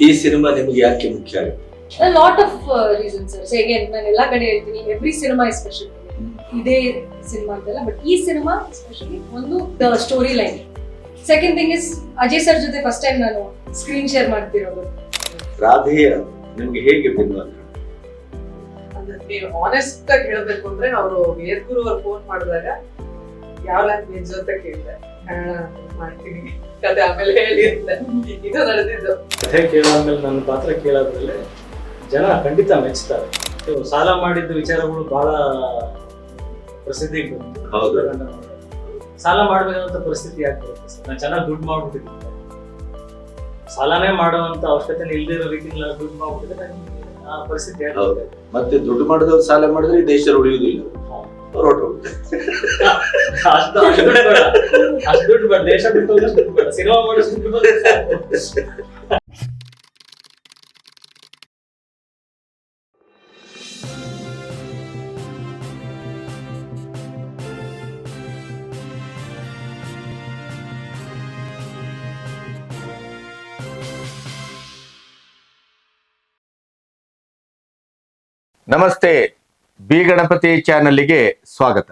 ಈ ಸಿನಿಮಾ ನಿಮ್ಗೆ ಯಾಕೆ ಮುಖ್ಯ? ಲಾಟ್ ಆಫ್ ರೀಸನ್ ಸರ್ ಹೇಗೆ ನಾನು ಎಲ್ಲಾ ಕಡೆ ಹೇಳ್ತೀನಿ ಎವ್ರಿ ಸಿನಿಮಾ ಎಸ್ಪೆಷಲಿ ಇದೇ ಸಿನಿಮಾ ಅಂತಲ್ಲ ಬಟ್ ಈ ಸಿನಿಮಾ ಎಸ್ಪೆಷಲಿ ಒಂದು the story line second thing is Ajay sir ಜೊತೆ ಫಸ್ಟ್ ಟೈಮ್ ನಾನು ಸ್ಕ್ರೀನ್ ಶೇರ್ ಮಾಡ್ತಿರೋದು. ರಾಧೇಯ ನಿಮ್ಗೆ ಹೇಗೆ ಭಿನ್ನ ಅಂತ ಅಂದ್ರೆ ನೀವು ಆನೆಸ್ಟ್ ಆಗಿ ಹೇಳ್ಬೇಕು ಅಂದ್ರೆ ಅವರು ವೇರ್ಗುರು ಅವ್ರು ಫೋನ್ ಮಾಡಿದಾಗ ಯಾವ ಲ್ಯಾಂಗ್ವೇಜ್ ಅಂತ ಕೇಳಿದೆ. ಮಾಡ್ತೀನಿ. ಕತೆ ಆಮೇಲೆ ಹೇಳಿ ಅಂತ ಇದು ನಡೆದಿದ್ದು. ಕಥೆ ಕೇಳಾದ್ಮೇಲೆ ನನ್ನ ಪಾತ್ರ ಕೇಳಾದ್ಮೇಲೆ ಜನ ಖಂಡಿತ ಮೆಚ್ಚುತ್ತಾರೆ ಸಾಲ ಮಾಡಿದ್ದ ವಿಚಾರಗಳು ಬಹಳ ಪ್ರಸಿದ್ಧಿ ಬಂತು ಹೌದು. ಸಾಲ ಮಾಡಬೇಕಂತ ಪರಿಸ್ಥಿತಿ ಯಾಕೆ ಬರುತ್ತೆ ಸರ್? ನಾನು ಚೆನ್ನಾಗಿ ದುಡ್ಡು ಮಾಡ್ಬಿಟ್ಟಿದ್ದೆ ಸಾಲನೇ ಮಾಡುವಂತ ಅವಶ್ಯಕತೆ ಇಲ್ದಿರೋ ರೀತಿಯಲ್ಲಿ ನಾನು ದುಡ್ಡು ಮಾಡ್ಬಿಟ್ಟಿದ್ರೆ ಆ ಪರಿಸ್ಥಿತಿ ಯಾಕೆ ಹೌದು. ಮತ್ತೆ ದುಡ್ಡು ಮಾಡಿದವ್ರು ಸಾಲ ಮಾಡಿದ್ರೆ ಈ ದೇಶ ಉಳಿಯುವುದಿಲ್ಲ. ಹೊರಟು ಹೋಗುತ್ತೆ ಅಷ್ಟು ಅಷ್ಟು ದುಡ್ಡು ಬೇಡ ಅಷ್ಟು ದುಡ್ಡು ಬೇಡ ದೇಶ ಬಿಟ್ಟು ಹೋಗೋಷ್ಟು ದುಡ್ಡು ಬೇಡ ಸಿನಿಮಾ ಮಾಡೋಷ್ಟು ದುಡ್ಡು ಬಂದ್ರೆ ಸಾಕು. ಬಿ ಗಣಪತಿ ಚಾನಲ್ಗೆ ಸ್ವಾಗತ.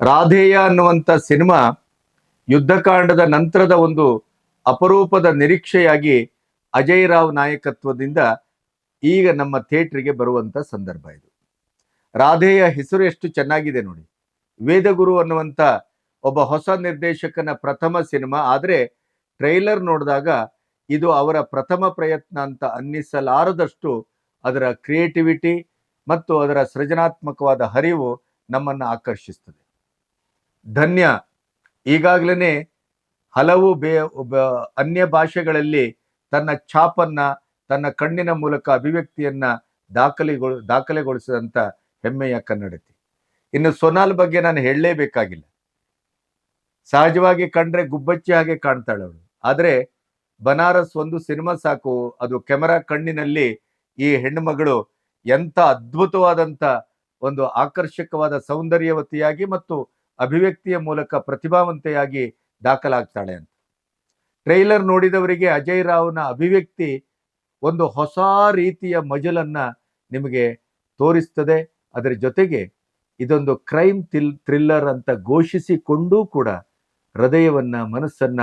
ರಾಧೇಯ ಅನ್ನುವಂಥ ಸಿನಿಮಾ ಯುದ್ಧಕಾಂಡದ ನಂತರದ ಒಂದು ಅಪರೂಪದ ನಿರೀಕ್ಷೆಯಾಗಿ ಅಜಯ್ ರಾವ್ ನಾಯಕತ್ವದಿಂದ ಈಗ ನಮ್ಮ ಥಿಯೇಟ್ರಿಗೆ ಬರುವಂಥ ಸಂದರ್ಭ ಇದು. ರಾಧೆಯ ಹೆಸರು ಎಷ್ಟು ಚೆನ್ನಾಗಿದೆ ನೋಡಿ. ವೇದಗುರು ಅನ್ನುವಂಥ ಒಬ್ಬ ಹೊಸ ನಿರ್ದೇಶಕನ ಪ್ರಥಮ ಸಿನಿಮಾ, ಆದರೆ ಟ್ರೈಲರ್ ನೋಡಿದಾಗ ಇದು ಅವರ ಪ್ರಥಮ ಪ್ರಯತ್ನ ಅಂತ ಅನ್ನಿಸಲಾರದಷ್ಟು ಅದರ ಕ್ರಿಯೇಟಿವಿಟಿ ಮತ್ತು ಅದರ ಸೃಜನಾತ್ಮಕವಾದ ಹರಿವು ನಮ್ಮನ್ನು ಆಕರ್ಷಿಸ್ತದೆ ಧನ್ಯ. ಈಗಾಗಲೇ ಹಲವು ಬೇ ಅನ್ಯ ಭಾಷೆಗಳಲ್ಲಿ ತನ್ನ ಛಾಪನ್ನ, ತನ್ನ ಕಣ್ಣಿನ ಮೂಲಕ ಅಭಿವ್ಯಕ್ತಿಯನ್ನ ದಾಖಲೆಗೊಳ ದಾಖಲೆಗೊಳಿಸಿದಂಥ ಹೆಮ್ಮೆಯ ಕನ್ನಡತಿ. ಇನ್ನು ಸೊನಾಲ್ ಬಗ್ಗೆ ನಾನು ಹೇಳಲೇಬೇಕಾಗಿಲ್ಲ. ಸಹಜವಾಗಿ ಕಂಡ್ರೆ ಗುಬ್ಬಚ್ಚಿ ಹಾಗೆ ಕಾಣ್ತಾಳೆ ಅವಳು. ಆದರೆ ಬನಾರಸ್ ಒಂದು ಸಿನಿಮಾ ಸಾಕು, ಅದು ಕ್ಯಾಮರಾ ಕಣ್ಣಿನಲ್ಲಿ ಈ ಹೆಣ್ಣುಮಗಳು ಎಂಥ ಅದ್ಭುತವಾದಂಥ ಒಂದು ಆಕರ್ಷಕವಾದ ಸೌಂದರ್ಯವತಿಯಾಗಿ ಮತ್ತು ಅಭಿವ್ಯಕ್ತಿಯ ಮೂಲಕ ಪ್ರತಿಭಾವಂತೆಯಾಗಿ ದಾಖಲಾಗ್ತಾಳೆ ಅಂತ. ಟ್ರೈಲರ್ ನೋಡಿದವರಿಗೆ ಅಜಯ್ ರಾವ್ನ ಅಭಿವ್ಯಕ್ತಿ ಒಂದು ಹೊಸ ರೀತಿಯ ಮಜಲನ್ನ ನಿಮಗೆ ತೋರಿಸ್ತದೆ. ಅದರ ಜೊತೆಗೆ ಇದೊಂದು ಕ್ರೈಮ್ ಥಿಲ್ ಥ್ರಿಲ್ಲರ್ ಅಂತ ಘೋಷಿಸಿಕೊಂಡೂ ಕೂಡ ಹೃದಯವನ್ನ, ಮನಸ್ಸನ್ನ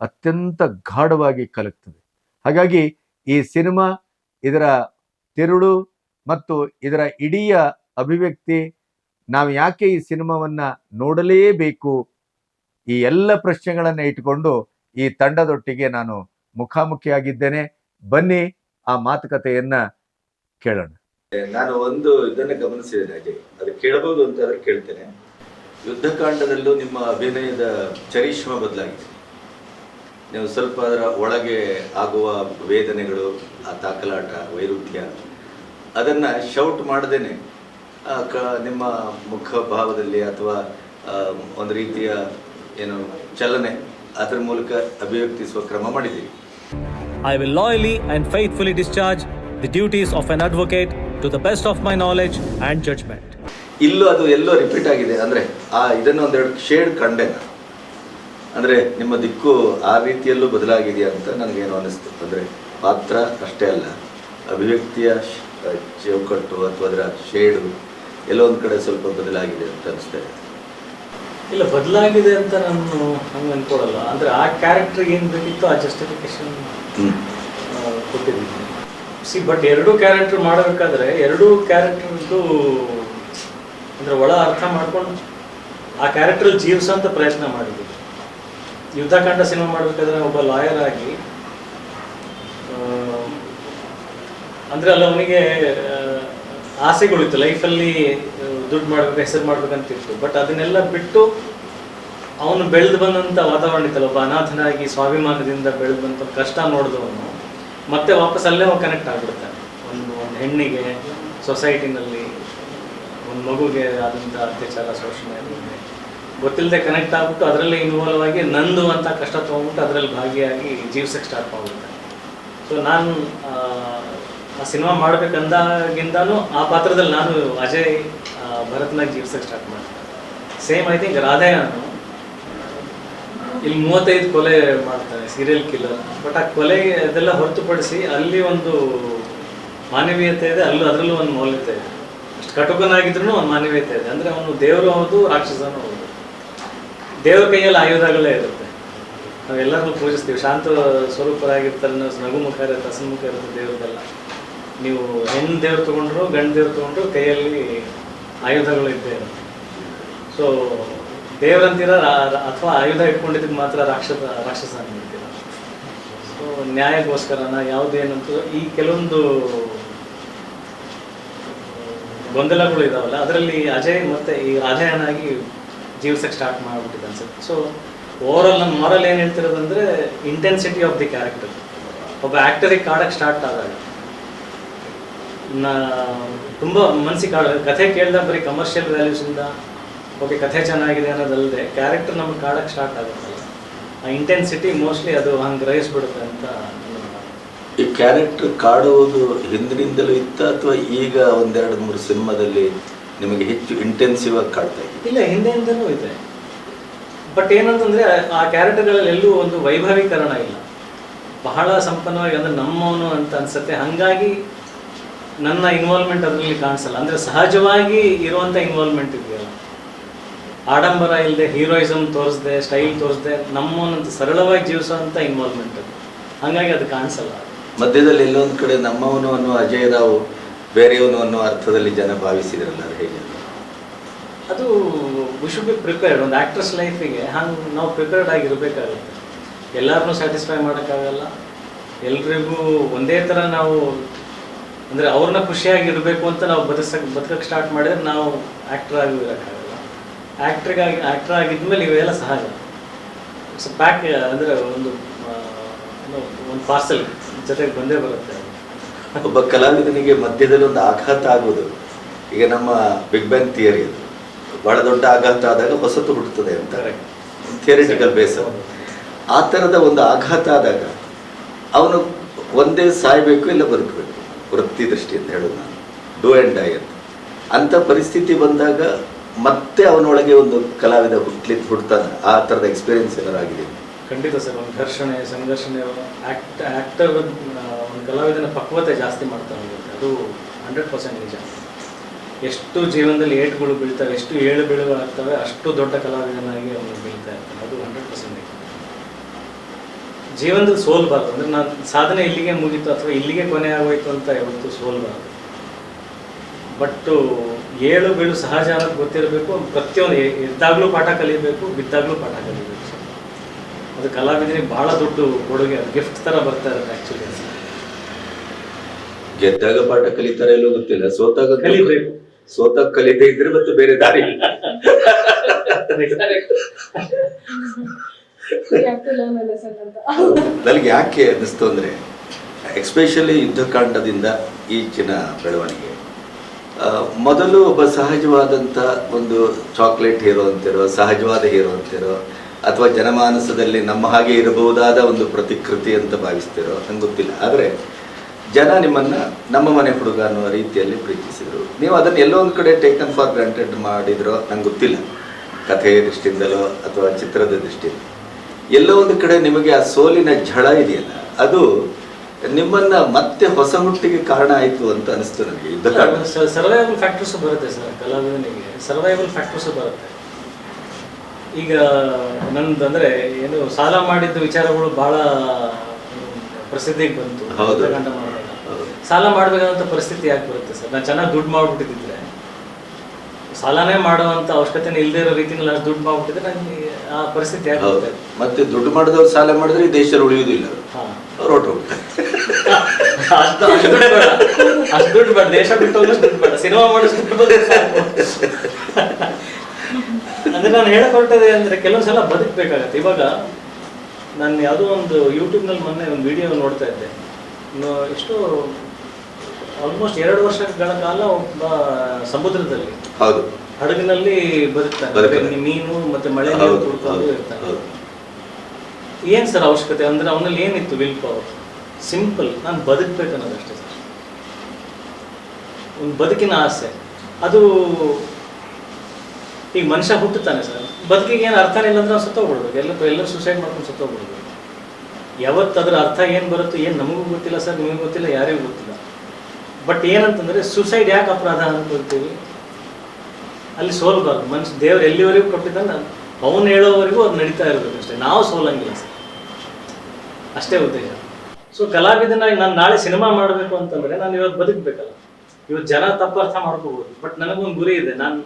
ಅತ್ಯಂತ ಗಾಢವಾಗಿ ಕಲಕ್ತದೆ. ಹಾಗಾಗಿ ಈ ಸಿನಿಮಾ ಇದರ ತಿರುಳು ಮತ್ತು ಇದರ ಇಡೀ ಅಭಿವ್ಯಕ್ತಿ ನಾವು ಯಾಕೆ ಈ ಸಿನಿಮಾವನ್ನ ನೋಡಲೇಬೇಕು? ಈ ಎಲ್ಲ ಪ್ರಶ್ನೆಗಳನ್ನ ಇಟ್ಟುಕೊಂಡು ಈ ತಂಡದೊಟ್ಟಿಗೆ ನಾನು ಮುಖಾಮುಖಿಯಾಗಿದ್ದೇನೆ. ಬನ್ನಿ, ಆ ಮಾತುಕತೆಯನ್ನ ಕೇಳೋಣ. ನಾನು ಒಂದು ಇದನ್ನ ಗಮನಿಸಿದ್ದೇನೆ ಹಾಗೆ. ಅದು ಕೇಳಬಹುದು ಅಂತ ಆದ್ರೆ ಕೇಳ್ತೇನೆ. ಯುದ್ಧಕಾಂಡದಲ್ಲೂ ನಿಮ್ಮ ಅಭಿನಯದ ಚರಿಷ್ಮ ಬದಲಾಗಿದೆ. ನೀವು ಸ್ವಲ್ಪ ಅದರ ಒಳಗೆ ಆಗುವ ವೇದನೆಗಳು, ಆ ತಾಕಲಾಟ, ವೈರುಧ್ಯ ಅದನ್ನ ಶೌಟ್ ಮಾಡದೇನೆ. ಕ- ನಿಮ್ಮ ಮುಖ ಭಾವದಲ್ಲಿ ಅಥವಾ ಒಂದು ರೀತಿಯ ಏನು ಚಲನೆ ಅದರ ಮೂಲಕ ಅಭಿವ್ಯಕ್ತಿಸುವ ಕ್ರಮ ಮಾಡಿದ್ದೀವಿ. I will loyally and faithfully discharge the duties of an advocate to the best of my knowledge and judgement ಇಲ್ಲೂ ಅದು ಎಲ್ಲೋ ರಿಪೀಟ್ ಆಗಿದೆ. ಅಂದರೆ ಆ ಇದನ್ನು ಒಂದೆರಡು ಶೇಡ್ ಕಂಡೆ ಅಂದರೆ ಅಂದ್ರೆ ನಿಮ್ಮ ದಿಕ್ಕು ಆ ರೀತಿಯಲ್ಲೂ ಬದಲಾಗಿದೆಯಾ ಅಂತ ನನಗೇನು ಅನ್ನಿಸ್ತು ಅಂದರೆ ಪಾತ್ರ ಅಷ್ಟೇ ಅಲ್ಲ. ಅಭಿವ್ಯಕ್ತಿಯ ಚೌಕಟ್ಟು ಅಥವಾ ಅದರ ಶೇಡು ಎಲ್ಲೋ ಒಂದು ಕಡೆ ಸ್ವಲ್ಪ ಬದಲಾಗಿದೆ ಅಂತ ಅನಿಸ್ತಾ ಇದೆ. ಇಲ್ಲ ಬದಲಾಗಿದೆ ಅಂತ ನಾನು ಹಂಗೆ ಅನ್ಕೊಳಲ್ಲ. ಅಂದ್ರೆ ಆ ಕ್ಯಾರೆಕ್ಟರ್ಗೆ ಏನು ಬೇಕಿತ್ತು ಆ ಜಸ್ಟಿಫಿಕೇಶನ್ ಕೊಟ್ಟಿದ್ದೀನಿ. ಸಿ ಬಟ್ ಎರಡೂ ಕ್ಯಾರೆಕ್ಟರ್ ಮಾಡಬೇಕಾದ್ರೆ ಎರಡೂ ಕ್ಯಾರೆಕ್ಟರ್ದು ಅಂದ್ರೆ ಒಳ ಅರ್ಥ ಮಾಡ್ಕೊಂಡು ಆ ಕ್ಯಾರೆಕ್ಟ್ರಲ್ಲಿ ಜೀವಿಸೋ ಅಂತ ಪ್ರಯತ್ನ ಮಾಡಿದ್ವಿ ಯುದ್ಧಕಾಂಡ ಸಿನಿಮಾ ಮಾಡಬೇಕಾದ್ರೆ ಒಬ್ಬ ಲಾಯರ್ ಆಗಿ ಆ, ಅಂದ್ರೆ ಅಲ್ಲಿ ಅವನಿಗೆ ಆಸೆಗಳಿತ್ತು. ಲೈಫಲ್ಲಿ ದುಡ್ಡು ಮಾಡ್ಬೇಕು, ಹೆಸರು ಮಾಡ್ಬೇಕಂತಿತ್ತು ಬಟ್ ಅದನ್ನೆಲ್ಲ ಬಿಟ್ಟು ಅವನು ಬೆಳೆದು ಬಂದಂಥ ವಾತಾವರಣ ಇತ್ತಲ್ಲ. ಒಬ್ಬ ಅನಾಥನಾಗಿ, ಸ್ವಾಭಿಮಾನದಿಂದ ಬೆಳೆದು ಬಂತ ಕಷ್ಟ ನೋಡಿದವನು, ಮತ್ತೆ ವಾಪಸ್ ಅಲ್ಲೇ ಅವ್ನು ಕನೆಕ್ಟ್ ಆಗ್ಬಿಡ್ತಾನೆ ಒಂದು ಒಂದು ಹೆಣ್ಣಿಗೆ ಸೊಸೈಟಿನಲ್ಲಿ ಒಂದು ಮಗುಗೆ ಆದಂಥ ಅತ್ಯಾಚಾರ, ಶೋಷಣೆ ಗೊತ್ತಿಲ್ಲದೆ ಕನೆಕ್ಟ್ ಆಗ್ಬಿಟ್ಟು ಅದರಲ್ಲಿ ಇನ್ವಾಲ್ವ್ ಆಗಿ ನಂದು ಅಂತ ಕಷ್ಟ ತೊಗೊಂಡ್ಬಿಟ್ಟು ಅದರಲ್ಲಿ ಭಾಗಿಯಾಗಿ ಜೀವಿಸಕ್ಕೆ ಸ್ಟಾರ್ಟ್ ಆಗುತ್ತೆ. ಸೊ ನಾನು ಸಿನಿಮಾ ಮಾಡ್ಬೇಕಂದಾಗಿಂದಾನು ಆ ಪಾತ್ರದಲ್ಲಿ ನಾನು ಅಜಯ್ ಭರತ್ನಾಗ ಜೀವಿಸಕ್ಕೆ ಸ್ಟಾರ್ಟ್ ಮಾಡ್ತೀನಿ ಸೇಮ್ ಐ ಥಿಂಕ್ ನಾನು ಇಲ್ಲಿ ಮೂವತ್ತೈದು ಕೊಲೆ ಮಾಡ್ತಾರೆ ಸೀರಿಯಲ್ ಕಿಲ್ಲರ್ ಬಟ್ ಆ ಕೊಲೆ ಅದೆಲ್ಲ ಹೊರತುಪಡಿಸಿ ಅಲ್ಲಿ ಒಂದು ಮಾನವೀಯತೆ ಇದೆ, ಅಲ್ಲೂ ಅದರಲ್ಲೂ ಒಂದು ಮೌಲ್ಯತೆ ಇದೆ. ಅಷ್ಟು ಕಟುಕನಾಗಿದ್ರು ಒಂದು ಮಾನವೀಯತೆ ಇದೆ. ಅಂದರೆ ಅವನು ದೇವರು ಹೌದು, ರಾಕ್ಷಸನೂ ಹೌದು. ದೇವ್ರ ಕೈಯಲ್ಲಿ ಆಯುಧಗಳೇ ಇರುತ್ತೆ. ನಾವೆಲ್ಲರನ್ನೂ ಪೂಜಿಸ್ತೀವಿ. ಶಾಂತ ಸ್ವರೂಪರಾಗಿರ್ತಾರೆ ನಗು ಮುಖ ಇರುತ್ತೆ, ಹಸನ್ಮುಖ ಇರುತ್ತೆ ದೇವ್ರದೆಲ್ಲ ನೀವು ಹೆಣ್ಣು ದೇವ್ರು ತೊಗೊಂಡ್ರು, ಗಂಡು ದೇವ್ರು ತೊಗೊಂಡ್ರು ಕೈಯಲ್ಲಿ ಆಯುಧಗಳು ಇದ್ದೇ ಸೊ ದೇವರಂತೀರ ಅಥವಾ ಆಯುಧ ಇಟ್ಕೊಂಡಿದ್ದಕ್ಕೆ ಮಾತ್ರ ರಾಕ್ಷಸ ರಾಕ್ಷಸ ಅಂದ್ಬಿಡ್ತೀರ ಸೊ ನ್ಯಾಯಕ್ಕೋಸ್ಕರನ ಯಾವುದೇನಂತ ಈ ಕೆಲವೊಂದು ಗೊಂದಲಗಳು ಇದಾವಲ್ಲ, ಅದರಲ್ಲಿ ಅಜಯ್ ಮತ್ತೆ ಈ ಅಜಯನಾಗಿ ಜೀವಿಸಕ್ಕೆ ಸ್ಟಾರ್ಟ್ ಮಾಡಿಬಿಟ್ಟಿದೆ ಅನ್ಸುತ್ತೆ ಸೊ ಓವರಾಲ್ ನನ್ನ ಮಾರಲ್ ಏನು ಹೇಳ್ತಿರೋದಂದ್ರೆ ಇಂಟೆನ್ಸಿಟಿ ಆಫ್ ದಿ ಕ್ಯಾರೆಕ್ಟರ್ ಒಬ್ಬ ಆ್ಯಕ್ಟರಿಗೆ ಕಾಡಕ್ಕೆ ಸ್ಟಾರ್ಟ್ ಆದಾಗ. ನಾ ತುಂಬ ಮನಸ್ಸಿಗೆ ಕಾಡ ಕಥೆ ಕೇಳಿದಾಗ ಬರೀ ಕಮರ್ಷಿಯಲ್ ವ್ಯಾಲ್ಯೂಸಿಂದ ಓಕೆ ಕಥೆ ಚೆನ್ನಾಗಿದೆ ಅನ್ನೋದಲ್ಲದೆ ಕ್ಯಾರೆಕ್ಟರ್ ನಮ್ಗೆ ಕಾಡಕ್ಕೆ ಸ್ಟಾರ್ಟ್ ಆಗುತ್ತಲ್ಲ. ಆ ಇಂಟೆನ್ಸಿಟಿ ಮೋಸ್ಟ್ಲಿ ಅದು ಹಂಗೆ ಗ್ರಹಿಸ್ಬಿಡುತ್ತೆ ಅಂತ ಈ ಕ್ಯಾರೆಕ್ಟರ್ ಕಾಡುವುದು ಹಿಂದಿನಿಂದಲೂ ಇತ್ತ ಅಥವಾ ಈಗ ಒಂದೆರಡು ಮೂರು ಸಿನಿಮಾದಲ್ಲಿ ನಿಮಗೆ ಹೆಚ್ಚು ಇಂಟೆನ್ಸಿವ್ ಆಗಿ ಕಾಡ್ತಾ ಇದೆ? ಇಲ್ಲ ಹಿಂದೆಯಿಂದಲೂ ಇದೆ. ಬಟ್ ಏನಂತಂದ್ರೆ ಆ ಕ್ಯಾರೆಕ್ಟರ್ಗಳಲ್ಲಿ ಎಲ್ಲೂ ಒಂದು ವೈಭವೀಕರಣ ಇಲ್ಲ. ಬಹಳ ಸಂಪನ್ನವಾಗಿ ಅಂದ್ರೆ ನಮ್ಮವನು ಅಂತ ಅನ್ಸುತ್ತೆ. ಹಂಗಾಗಿ ನನ್ನ ಇನ್ವಾಲ್ವ್ಮೆಂಟ್ ಅದರಲ್ಲಿ ಕಾಣಿಸಲ್ಲ. ಅಂದರೆ ಸಹಜವಾಗಿ ಇರುವಂಥ ಇನ್ವಾಲ್ವ್ಮೆಂಟ್ ಇದೆಯಲ್ಲ. ಆಡಂಬರ ಇಲ್ಲದೆ ಹೀರೋಯಿಸಮ್ ತೋರಿಸ್ದೆ ಸ್ಟೈಲ್ ತೋರಿಸ್ದೆ ನಮ್ಮನ್ನಂತ ಸರಳವಾಗಿ ಜೀವಿಸುವಂಥ ಇನ್ವಾಲ್ವ್ಮೆಂಟ್ ಅದು. ಹಾಗಾಗಿ ಅದು ಕಾಣಿಸಲ್ಲ. ಮಧ್ಯದಲ್ಲಿ ಎಲ್ಲೊಂದು ಕಡೆ ನಮ್ಮವನು ಅನ್ನೋ ಅಜಯ್ ರಾವ್ ಬೇರೆಯವನು ಅನ್ನೋ ಅರ್ಥದಲ್ಲಿ ಜನ ಭಾವಿಸಿದ್ರಲ್ಲ ಅದು ಹೇಗೆ ಅದು ವಿ ಶುಡ್ ಬಿ ಪ್ರಿಪೇರ್ಡ್ ಒಂದು ಆ್ಯಕ್ಟ್ರಸ್ ಲೈಫಿಗೆ ಹಂಗೆ ನಾವು ಪ್ರಿಪೇರ್ಡ್ ಆಗಿರಬೇಕಾಗುತ್ತೆ. ಎಲ್ಲರನ್ನೂ ಸ್ಯಾಟಿಸ್ಫೈ ಮಾಡೋಕ್ಕಾಗಲ್ಲ. ಎಲ್ರಿಗೂ ಒಂದೇ ಥರ ನಾವು ಅಂದರೆ ಅವ್ರನ್ನ ಖುಷಿಯಾಗಿರಬೇಕು ಅಂತ ನಾವು ಬದುಕಕ್ಕೆ ಬದುಕಕ್ಕೆ ಸ್ಟಾರ್ಟ್ ಮಾಡಿದ್ರೆ ನಾವು ಆ್ಯಕ್ಟ್ರ್ ಆಗಿ ಇರೋಕ್ಕಾಗಲ್ಲ ಆ್ಯಕ್ಟ್ರಿಗಾಗಿ ಆ್ಯಕ್ಟ್ರ್ ಆಗಿದ್ಮೇಲೆ ಇವೆಲ್ಲ ಸಹಜ. ಸೊ ಪ್ಯಾಕ್ ಅಂದರೆ ಒಂದು ಒಂದು ಪಾರ್ಸಲ್ ಜೊತೆಗೆ ಬಂದೇ ಬರುತ್ತೆ. ಒಬ್ಬ ಕಲಾವಿದನಿಗೆ ಮಧ್ಯದಲ್ಲಿ ಒಂದು ಆಘಾತ ಆಗೋದು. ಈಗ ನಮ್ಮ ಬಿಗ್ ಬ್ಯಾಂಗ್ ಥಿಯರಿ ಅದು. ಬಹಳ ದೊಡ್ಡ ಆಘಾತ ಆದಾಗ ಹೊಸತು ಹುಟ್ಟುತ್ತದೆ ಅಂತ. ಥಿಯರಿಟಿಕಲ್ ಬೇಸ್ ಆ ಥರದ ಒಂದು ಆಘಾತ ಆದಾಗ ಅವನು ಒಂದೇ ಸಾಯಬೇಕು ಇಲ್ಲ ಬದುಕಬೇಕು? ವೃತ್ತಿ ದೃಷ್ಟಿಯಿಂದ ಹೇಳೋದು ನಾನು. ಡೂ ಆ್ಯಂಡ್ ಡೈ ಅಂತ. ಅಂಥ ಪರಿಸ್ಥಿತಿ ಬಂದಾಗ ಮತ್ತೆ ಅವನೊಳಗೆ ಒಂದು ಕಲಾವಿದ ಹುಟ್ಲಿಕ್ಕೆ ಹುಡ್ತಾನೆ ಆ ಥರದ ಎಕ್ಸ್ಪೀರಿಯನ್ಸ್ ಏನಾರು ಆಗಿದೆ. ಖಂಡಿತ ಸರ್, ಒಂದು ಘರ್ಷಣೆ, ಸಂಘರ್ಷಣೆ ಆ್ಯಕ್ಟ್ ಆ್ಯಕ್ಟರ್ ಒಂದು ಕಲಾವಿದನ ಪಕ್ವತೆ ಜಾಸ್ತಿ ಮಾಡ್ತಾ ಹೋಗುತ್ತೆ ಅದು ಹಂಡ್ರೆಡ್ ಪರ್ಸೆಂಟ್ ನಿಜ. ಎಷ್ಟು ಜೀವನದಲ್ಲಿ ಏಟುಗಳು ಬೀಳ್ತವೆ, ಎಷ್ಟು ಏಳು ಬೀಳುಗಳು ಆಗ್ತವೆ, ಅಷ್ಟು ದೊಡ್ಡ ಕಲಾವಿದನಾಗಿ ಅವನು ಬೀಳ್ತಾ ಇರ್ತಾನೆ. ಅದು ಹಂಡ್ರೆಡ್ ಪರ್ಸೆಂಟ್ ಜೀವನದಲ್ಲಿ ಸೋಲ್ಬಾರ್ದು. ಅಂದ್ರೆ ನಾನು ಸಾಧನೆ ಇಲ್ಲಿಗೆ ಮುಗೀತು ಅಥವಾ ಇಲ್ಲಿಗೆ ಕೊನೆ ಆಗೋಯ್ತು ಅಂತ ಯಾವತ್ತು ಸೋಲ್ಬಾರ್ದು. ಬಟ್ ಏಳು ಬೀಳು ಸಹಜ ಅನ್ನೋದು ಗೊತ್ತಿರಬೇಕು. ಪ್ರತಿಯೊಂದು ಎದ್ದಾಗಲೂ ಪಾಠ ಕಲಿಬೇಕು ಬಿದ್ದಾಗ್ಲೂ ಪಾಠ ಕಲಿಬೇಕು. ಅದು ಕಲಾವಿದನಿಗೆ ಬಹಳ ದೊಡ್ಡ ಕೊಡುಗೆ. ಗಿಫ್ಟ್ ಥರ ಬರ್ತಾ ಇರುತ್ತೆ ಆ್ಯಕ್ಚುಲಿ ಗೆದ್ದಾಗ ಪಾಠ ಕಲಿತಾರೆ ಎಲ್ಲೋ ಗೊತ್ತಿಲ್ಲ. ಸೋತಾಗ ಕಲಿಬೇಕು. ಸೋತಾಗ ಕಲಿದೇ ಇದ್ರೆ ಮತ್ತೆ ಬೇರೆ ದಾರಿ ಇಲ್ಲ. ನನಗೆ ಯಾಕೆ ಅನ್ನಿಸ್ತು ಅಂದರೆ ಎಕ್ಸ್ಪೆಷಲಿ ಯುದ್ಧಕಾಂಡದಿಂದ ಈಚಿನ ಬೆಳವಣಿಗೆ. ಮೊದಲು ಒಬ್ಬ ಸಹಜವಾದಂಥ ಒಂದು ಚಾಕ್ಲೇಟ್ ಹೀರೋ ಅಂತಿರೋ, ಸಹಜವಾದ ಹೀರೋ ಅಂತಿರೋ, ಅಥವಾ ಜನಮಾನಸದಲ್ಲಿ ನಮ್ಮ ಹಾಗೆ ಇರಬಹುದಾದ ಒಂದು ಪ್ರತಿಕೃತಿ ಅಂತ ಭಾವಿಸ್ತಿರೋ, ನಂಗೆ ಗೊತ್ತಿಲ್ಲ. ಆದರೆ ಜನ ನಿಮ್ಮನ್ನ ನಮ್ಮ ಮನೆ ಹುಡುಗ ಅನ್ನುವ ರೀತಿಯಲ್ಲಿ ಪ್ರೀತಿಸಿದರು. ನೀವು ಅದನ್ನು ಎಲ್ಲೋ ಒಂದು ಕಡೆ ಟೇಕನ್ ಫಾರ್ ಗ್ರಾಂಟೆಡ್ ಮಾಡಿದ್ರೋ ನಂಗೆ ಗೊತ್ತಿಲ್ಲ. ಕಥೆಯ ದೃಷ್ಟಿಯಿಂದಲೋ ಅಥವಾ ಚಿತ್ರದ ದೃಷ್ಟಿಯಿಂದ ಎಲ್ಲೋ ಒಂದು ಕಡೆ ನಿಮಗೆ ಆ ಸೋಲಿನ ಝಳ ಇದೆಯಲ್ಲ ಅದು ನಿಮ್ಮನ್ನ ಮತ್ತೆ ಹೊಸ ಹುಟ್ಟಿಗೆ ಕಾರಣ ಆಯ್ತು ಅಂತ ಅನಿಸ್ತು ನನಗೆ ಯುದ್ಧಕಾಂಡ ಸರ್ವೈವಲ್ ಫ್ಯಾಕ್ಟರ್ಸ್ ಬರುತ್ತೆ ಸರ್ ಕಲಾವಿದನಿಗೆ. ಸರ್ವೈವಲ್ ಫ್ಯಾಕ್ಟರ್ಸ್ ಬರುತ್ತೆ. ಈಗ ನಂದು ಅಂದ್ರೆ ಏನು ಸಾಲ ಮಾಡಿದ್ದ ವಿಚಾರಗಳು ಬಹಳ ಪ್ರಸಿದ್ಧಿಗೆ ಬಂತು. ಸಾಲ ಮಾಡ್ಬೇಕಾದಂತ ಪರಿಸ್ಥಿತಿ ಯಾಕೆ ಬರುತ್ತೆ ಸರ್ ನಾನು ಚೆನ್ನಾಗಿ ದುಡ್ಡು ಮಾಡ್ಬಿಟ್ಟಿದ್ರೆ ಸಾಲನೇ ಮಾಡುವಂತ ಅವಶ್ಯಕತೆ ಇಲ್ಲದೆ ಇರೋ ರೀತಿಯಲ್ಲಿ ಅಷ್ಟು ದುಡ್ಡು ಮಾಡ್ಬಿಟ್ಟಿದ್ರೆ ನನಗೆ ಆ ಪರಿಸ್ಥಿತಿ ಆಗುತ್ತೆ ಮತ್ತೆ ದುಡ್ಡು ಮಾಡಿದವ್ರು ಸಾಲ ಮಾಡಿದ್ರೆ ಈ ದೇಶದಲ್ಲಿ ಉಳಿಯುವುದಿಲ್ಲ ಹಾಂ. ಅವ್ರು ಹೋಗ್ತಾರೆ. ಅಷ್ಟು ಅಷ್ಟು ದುಡ್ಡು ಬೇಡ. ಅಷ್ಟು ದುಡ್ಡು ಬೇಡ. ದೇಶ ಬಿಟ್ಟು ಹೋಗೋಷ್ಟು ದುಡ್ಡು ಬೇಡ. ಸಿನಿಮಾ ಮಾಡೋಷ್ಟು ದುಡ್ಡು ಅಂದ್ರೆ ನಾನು ಹೇಳಕ್ ಹೊರಟದೆ ಅಂದ್ರೆ ಕೆಲವು ಸಲ ಬದುಕಬೇಕಾಗತ್ತೆ. ಇವಾಗ ನಾನು ಯಾವುದೋ ಒಂದು ಯೂಟ್ಯೂಬ್ನಲ್ಲಿ ಮೊನ್ನೆ ಒಂದು ವಿಡಿಯೋ ನೋಡ್ತಾ ಇದ್ದೆ. ಎಷ್ಟು ಆಲ್ಮೋಸ್ಟ್ ಎರಡು ವರ್ಷಗಳ ಕಾಲ ಒಬ್ಬ ಸಮುದ್ರದಲ್ಲಿ. ಹೌದು. ಹಡಗಿನಲ್ಲಿ ಬದುಕ್ತಾನೆ. ಮೀನು ಮತ್ತೆ ಮಳೆ ನೀರು ಕುಡ್ಕೊಂಡು ಇರ್ತಾನೆ. ಏನ್ ಸರ್ ಅವಶ್ಯಕತೆ? ಅಂದ್ರೆ ಅವನಲ್ಲಿ ಏನಿತ್ತು ವಿಲ್ ಪವರ್ ಸಿಂಪಲ್ ನಾನು ಬದುಕ್ಬೇಕು ಅನ್ನೋದಷ್ಟೇ ಸರ್. ಒಂದು ಬದುಕಿನ ಆಸೆ. ಅದು ಈಗ ಮನುಷ್ಯ ಹುಟ್ಟುತ್ತಾನೆ ಸರ್. ಬದುಕಿಗೆ ಏನು ಅರ್ಥನೇ ಇಲ್ಲ ಅಂದ್ರೆ ನಾವು ಸತ್ತೋಗ್ಬಿಡ್ಬೇಕು. ಎಲ್ಲ ಎಲ್ಲರೂ ಸುಸೈಡ್ ಮಾಡ್ಕೊಂಡು ಸತ್ತೋಗ್ಬಿಡ್ಬೇಕು. ಯಾವತ್ತು ಅದ್ರ ಅರ್ಥ ಏನು ಬರುತ್ತೋ ಏನು ನಮಗೂ ಗೊತ್ತಿಲ್ಲ ಸರ್ ನಿಮಗೂ ಗೊತ್ತಿಲ್ಲ ಯಾರಿಗೂ ಗೊತ್ತಿಲ್ಲ. ಬಟ್ ಏನಂತಂದ್ರೆ ಸುಸೈಡ್ ಯಾಕೆ ಅಪರಾಧ ಅನ್ಕೊಳ್ತೀವಿ ಅಲ್ಲಿ ಸೋಲ್ಬಾರ್ದು. ಮನುಷ್ಯ ದೇವ್ರು ಎಲ್ಲಿವರೆಗೂ ಕೊಟ್ಟಿದ್ದಾನೆ ಅವನು ಹೇಳೋವರೆಗೂ ಅದು ನಡೀತಾ ಇರಬೇಕು ಅಷ್ಟೇ. ನಾವು ಸೋಲಂಗಿಲ್ಲ ಅಷ್ಟೇ ಉದ್ದೇಶ. ಸೊ ಕಲಾವಿದನಾಗಿ ನಾನು ನಾಳೆ ಸಿನಿಮಾ ಮಾಡಬೇಕು ಅಂತಂದ್ರೆ ನಾನು ಇವತ್ತು ಬದುಕಬೇಕಲ್ಲ. ಇವತ್ತು ಜನ ತಪ್ಪು ಅರ್ಥ ಮಾಡ್ಕೋಬಹುದು ಬಟ್ ನನಗೊಂದು ಗುರಿ ಇದೆ. ನಾನು